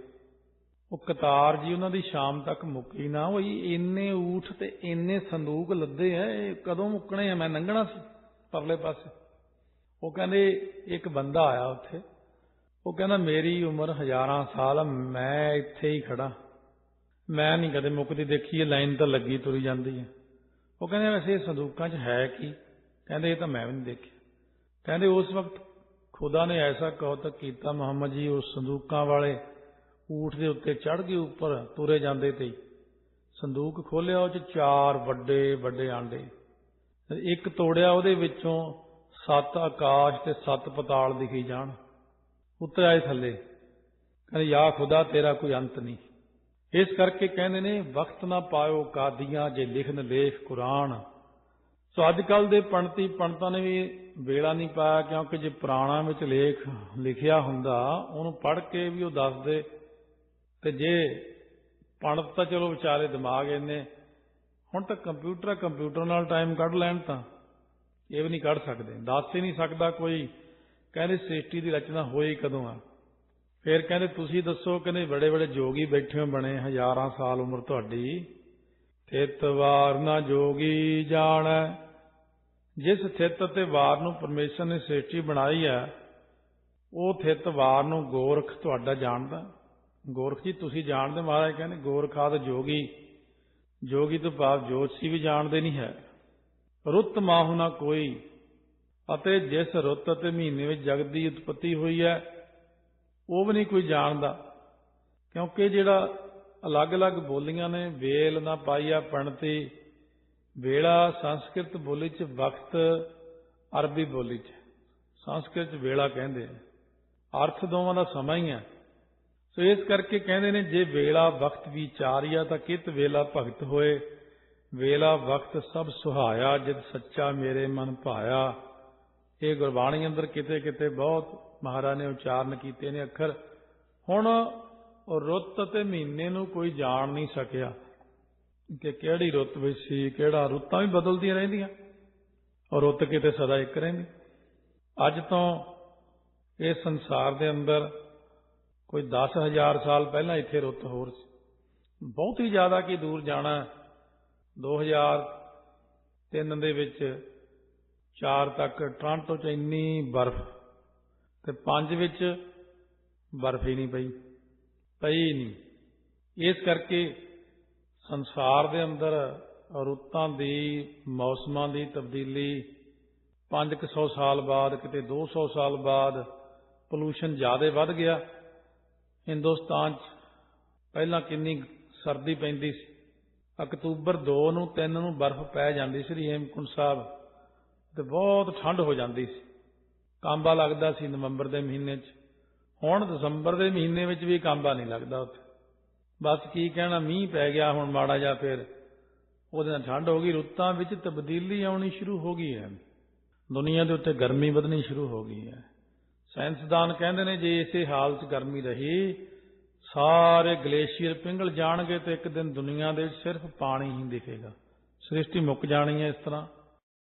ਉਹ ਕਤਾਰ ਜੀ ਉਹਨਾਂ ਦੀ ਸ਼ਾਮ ਤੱਕ ਮੁੱਕੀ ਨਾ ਹੋਈ। ਇੰਨੇ ਊਠ ਤੇ ਇੰਨੇ ਸੰਦੂਕ ਲੱਦੇ ਐ ਇਹ ਕਦੋਂ ਮੁੱਕਣੇ ਆ? ਮੈਂ ਲੰਘਣਾ ਸੀ ਪਰਲੇ ਪਾਸੇ। ਉਹ ਕਹਿੰਦੇ, ਇੱਕ ਬੰਦਾ ਆਇਆ ਉੱਥੇ। ਉਹ ਕਹਿੰਦਾ, ਮੇਰੀ ਉਮਰ ਹਜ਼ਾਰਾਂ ਸਾਲ ਮੈਂ ਇੱਥੇ ਹੀ ਖੜਾ ਮੈਂ ਨਹੀਂ ਕਦੇ ਮੁੱਕਦੀ ਦੇਖੀ, ਇਹ ਲਾਈਨ ਤਾਂ ਲੱਗੀ ਤੁਰੀ ਜਾਂਦੀ ਹੈ ਉਹ ਕਹਿੰਦੇ, ਵੈਸੇ ਇਹ ਸੰਦੂਕਾਂ 'ਚ ਹੈ ਕੀ? ਕਹਿੰਦੇ, ਇਹ ਤਾਂ ਮੈਂ ਵੀ ਨਹੀਂ ਦੇਖਿਆ। ਕਹਿੰਦੇ, ਉਸ ਵਕਤ ਖੁਦਾ ਨੇ ਐਸਾ ਕੌਤਕ ਕੀਤਾ ਮੁਹੰਮਦ ਜੀ ਉਸ ਸੰਦੂਕਾਂ ਵਾਲੇ ਊਠ ਦੇ ਉੱਤੇ ਚੜ ਕੇ ਉੱਪਰ, ਤੁਰੇ ਜਾਂਦੇ ਤੇ ਸੰਦੂਕ ਖੋਲਿਆ ਉਹ 'ਚ ਚਾਰ ਵੱਡੇ ਵੱਡੇ ਆਂਡੇ। ਇੱਕ ਤੋੜਿਆ, ਉਹਦੇ ਵਿੱਚੋਂ ਸੱਤ ਆਕਾਸ਼ ਤੇ ਸੱਤ ਪਤਾਲ ਦਿਖੀ ਜਾਣ। ਉੱਤਰ ਆਏ ਥੱਲੇ। ਕਹਿੰਦੇ, ਯਾ ਖੁਦਾ, ਤੇਰਾ ਕੋਈ ਅੰਤ ਨਹੀਂ। ਇਸ ਕਰਕੇ ਕਹਿੰਦੇ ਨੇ, ਵਕਤ ਨਾ ਪਾਇਓ ਕਾਦੀਆਂ ਜੇ ਲਿਖਨ ਲੇਖ ਕੁਰਾਨ। ਸੋ ਅੱਜ ਕੱਲ ਦੇ ਪੰਡਤੀ ਪੰਡਤਾਂ ਨੇ ਵੀ ਵੇਲਾ ਨਹੀਂ ਪਾਇਆ ਕਿਉਂਕਿ ਜੇ ਪੁਰਾਣਾ ਵਿੱਚ ਲੇਖ ਲਿਖਿਆ ਹੁੰਦਾ, ਉਹਨੂੰ ਪੜ੍ਹ ਕੇ ਵੀ ਉਹ ਦੱਸਦੇ। ਤੇ ਜੇ ਪੰਡਤ ਤਾਂ ਚਲੋ ਵਿਚਾਰੇ ਦਿਮਾਗ ਇੰਨੇ, ਹੁਣ ਤਾਂ ਕੰਪਿਊਟਰ ਕੰਪਿਊਟਰ ਨਾਲ ਟਾਈਮ ਕੱਢ ਲੈਣ ਤਾਂ ਇਹ ਵੀ ਨਹੀਂ ਕੱਢ ਸਕਦੇ। ਦੱਸ ਹੀ ਨਹੀਂ ਸਕਦਾ ਕੋਈ, ਕਹਿੰਦੇ ਸ੍ਰਿਸ਼ਟੀ ਦੀ ਰਚਨਾ ਹੋਈ ਕਦੋਂ ਆ। ਫਿਰ ਕਹਿੰਦੇ ਤੁਸੀਂ ਦੱਸੋ, ਕਹਿੰਦੇ ਬੜੇ ਬੜੇ ਜੋਗੀ ਬੈਠੇ ਹੋ ਬਣੇ, ਹਜ਼ਾਰਾਂ ਸਾਲ ਉਮਰ ਤੁਹਾਡੀ। ਥਿਤ ਵਾਰ ਨਾ ਜੋਗੀ ਜਾਣੈ। ਜਿਸ ਥਿਤ ਤੇ ਵਾਰ ਨੂੰ ਪਰਮੇਸ਼ਰ ਨੇ ਸ੍ਰਿਸ਼ਟੀ ਬਣਾਈ ਹੈ, ਉਹ ਥਿਤ ਵਾਰ ਨੂੰ ਗੋਰਖ ਤੁਹਾਡਾ ਜਾਣਦਾ। ਗੋਰਖ ਜੀ, ਤੁਸੀਂ ਜਾਣਦੇ ਮਹਾਰਾਜ ਕਹਿੰਦੇ ਗੋਰਖਾਦ ਜੋਗੀ। ਜੋਗੀ ਤੋਂ ਭਾਵ ਜੋਤਸ਼ੀ ਵੀ ਜਾਣਦੇ ਨਹੀਂ ਹੈ। ਰੁੱਤ ਮਾਹੁ ਨਾ ਕੋਈ। ਅਤੇ ਜਿਸ ਰੁੱਤ ਅਤੇ ਮਹੀਨੇ ਵਿੱਚ ਜਗਤ ਦੀ ਉਤਪਤੀ ਹੋਈ ਹੈ, ਉਹ ਵੀ ਨਹੀਂ ਕੋਈ ਜਾਣਦਾ। ਕਿਉਂਕਿ ਜਿਹੜਾ ਅਲੱਗ-ਅਲੱਗ ਬੋਲੀਆਂ ਨੇ, ਵੇਲ ਨਾ ਪਾਈਆ ਪਣਤੀ, ਵੇਲਾ ਸੰਸਕ੍ਰਿਤ ਬੋਲੀ 'ਚ ਵਕਤ, ਅਰਬੀ ਬੋਲੀ 'ਚ। ਸੰਸਕ੍ਰਿਤ 'ਚ ਵੇਲਾ ਕਹਿੰਦੇ ਆ। ਅਰਥ ਦੋਵਾਂ ਦਾ ਸਮਾਂ ਹੀ ਹੈ ਸੋ ਇਸ ਕਰਕੇ ਕਹਿੰਦੇ ਨੇ, ਜੇ ਵੇਲਾ ਵਕਤ ਵਿਚਾਰਿਆ ਤਾਂ ਕਿਤ ਵੇਲਾ ਭਗਤ ਹੋਏ? ਵੇਲਾ ਵਕਤ ਸਭ ਸੁਹਾਇਆ, ਜਿਤ ਸੱਚਾ ਮੇਰੇ ਮਨ ਭਾਇਆ। ਇਹ ਗੁਰਬਾਣੀ ਅੰਦਰ ਕਿਤੇ ਕਿਤੇ ਬਹੁਤ ਮਹਾਰਾਜ ਨੇ ਉਚਾਰਨ ਕੀਤੇ ਨੇ ਅੱਖਰ। ਹੁਣ ਉਹ ਰੁੱਤ ਤੇ ਮਹੀਨੇ ਨੂੰ ਕੋਈ ਜਾਣ ਨਹੀਂ ਸਕਿਆ ਕਿ ਕਿਹੜੀ ਰੁੱਤ ਵਿੱਚ ਸੀ, ਕਿਹੜਾ ਰੁੱਤਾਂ ਵੀ ਬਦਲਦੀਆਂ ਰਹਿੰਦੀਆਂ। ਔਰ ਰੁੱਤ ਕਿਤੇ ਸਦਾ ਇੱਕ ਰਹਿੰਦੀ। ਅੱਜ ਤੋਂ ਇਹ ਸੰਸਾਰ ਦੇ ਅੰਦਰ ਕੋਈ 10000 ਸਾਲ ਪਹਿਲਾਂ ਇੱਥੇ ਰੁੱਤ ਹੋਰ ਸੀ। ਬਹੁਤ ਹੀ ਜ਼ਿਆਦਾ ਕੀ ਦੂਰ ਜਾਣਾ 2003 ਦੇ ਵਿੱਚ 4 ਤੱਕ ਟੋਰਾਂਟੋ 'ਚ ਇੰਨੀ ਬਰਫ਼ ਤੇ 5 ਵਿੱਚ ਬਰਫ਼ ਹੀ ਨਹੀਂ ਪਈ। ਪਈ ਨਹੀਂ। ਇਸ ਕਰਕੇ ਸੰਸਾਰ ਦੇ ਅੰਦਰ ਰੁੱਤਾਂ ਦੀ, ਮੌਸਮਾਂ ਦੀ ਤਬਦੀਲੀ 500 ਸਾਲ ਬਾਅਦ, ਕਿਤੇ 200 ਸਾਲ ਬਾਅਦ ਪੋਲੂਸ਼ਨ ਜ਼ਿਆਦਾ ਵੱਧ ਗਿਆ। ਹਿੰਦੁਸਤਾਨ 'ਚ ਪਹਿਲਾਂ ਕਿੰਨੀ ਸਰਦੀ ਪੈਂਦੀ ਸੀ। ਅਕਤੂਬਰ 2 ਨੂੰ 3 ਨੂੰ ਬਰਫ਼ ਪੈ ਜਾਂਦੀ ਸੀ, ਹੇਮਕੁੰਟ ਸਾਹਿਬ। ਤੇ ਬਹੁਤ ਠੰਡ ਹੋ ਜਾਂਦੀ ਸੀ। ਕਾਂਬਾ ਲੱਗਦਾ ਸੀ ਨਵੰਬਰ ਦੇ ਮਹੀਨੇ 'ਚ। ਹੁਣ ਦਸੰਬਰ ਦੇ ਮਹੀਨੇ ਵਿੱਚ ਵੀ ਕਾਂਬਾ ਨਹੀਂ ਲੱਗਦਾ ਉੱਥੇ। ਬਸ ਕੀ ਕਹਿਣਾ, ਮੀਂਹ ਪੈ ਗਿਆ ਹੁਣ ਮਾੜਾ ਜਿਹਾ ਫਿਰ। ਉਹਦੇ ਨਾਲ ਠੰਡ ਹੋ ਗਈ, ਰੁੱਤਾਂ ਵਿੱਚ ਤਬਦੀਲੀ ਆਉਣੀ ਸ਼ੁਰੂ ਹੋ ਗਈ ਹੈ। ਦੁਨੀਆ ਦੇ ਉੱਤੇ ਗਰਮੀ ਵਧਣੀ ਸ਼ੁਰੂ ਹੋ ਗਈ ਹੈ। ਸਾਇੰਸਦਾਨ ਕਹਿੰਦੇ ਨੇ, ਜੇ ਇਸੇ ਹਾਲਤ ਗਰਮੀ ਰਹੀ, ਸਾਰੇ ਗਲੇਸ਼ੀਅਰ ਪਿੰਗਲ ਜਾਣਗੇ ਤੇ ਇੱਕ ਦਿਨ ਦੁਨੀਆ ਦੇ ਸਿਰਫ ਪਾਣੀ ਹੀ ਦਿਖੇਗਾ। ਸ੍ਰਿਸ਼ਟੀ ਮੁੱਕ ਜਾਣੀ ਹੈ ਇਸ ਤਰ੍ਹਾਂ।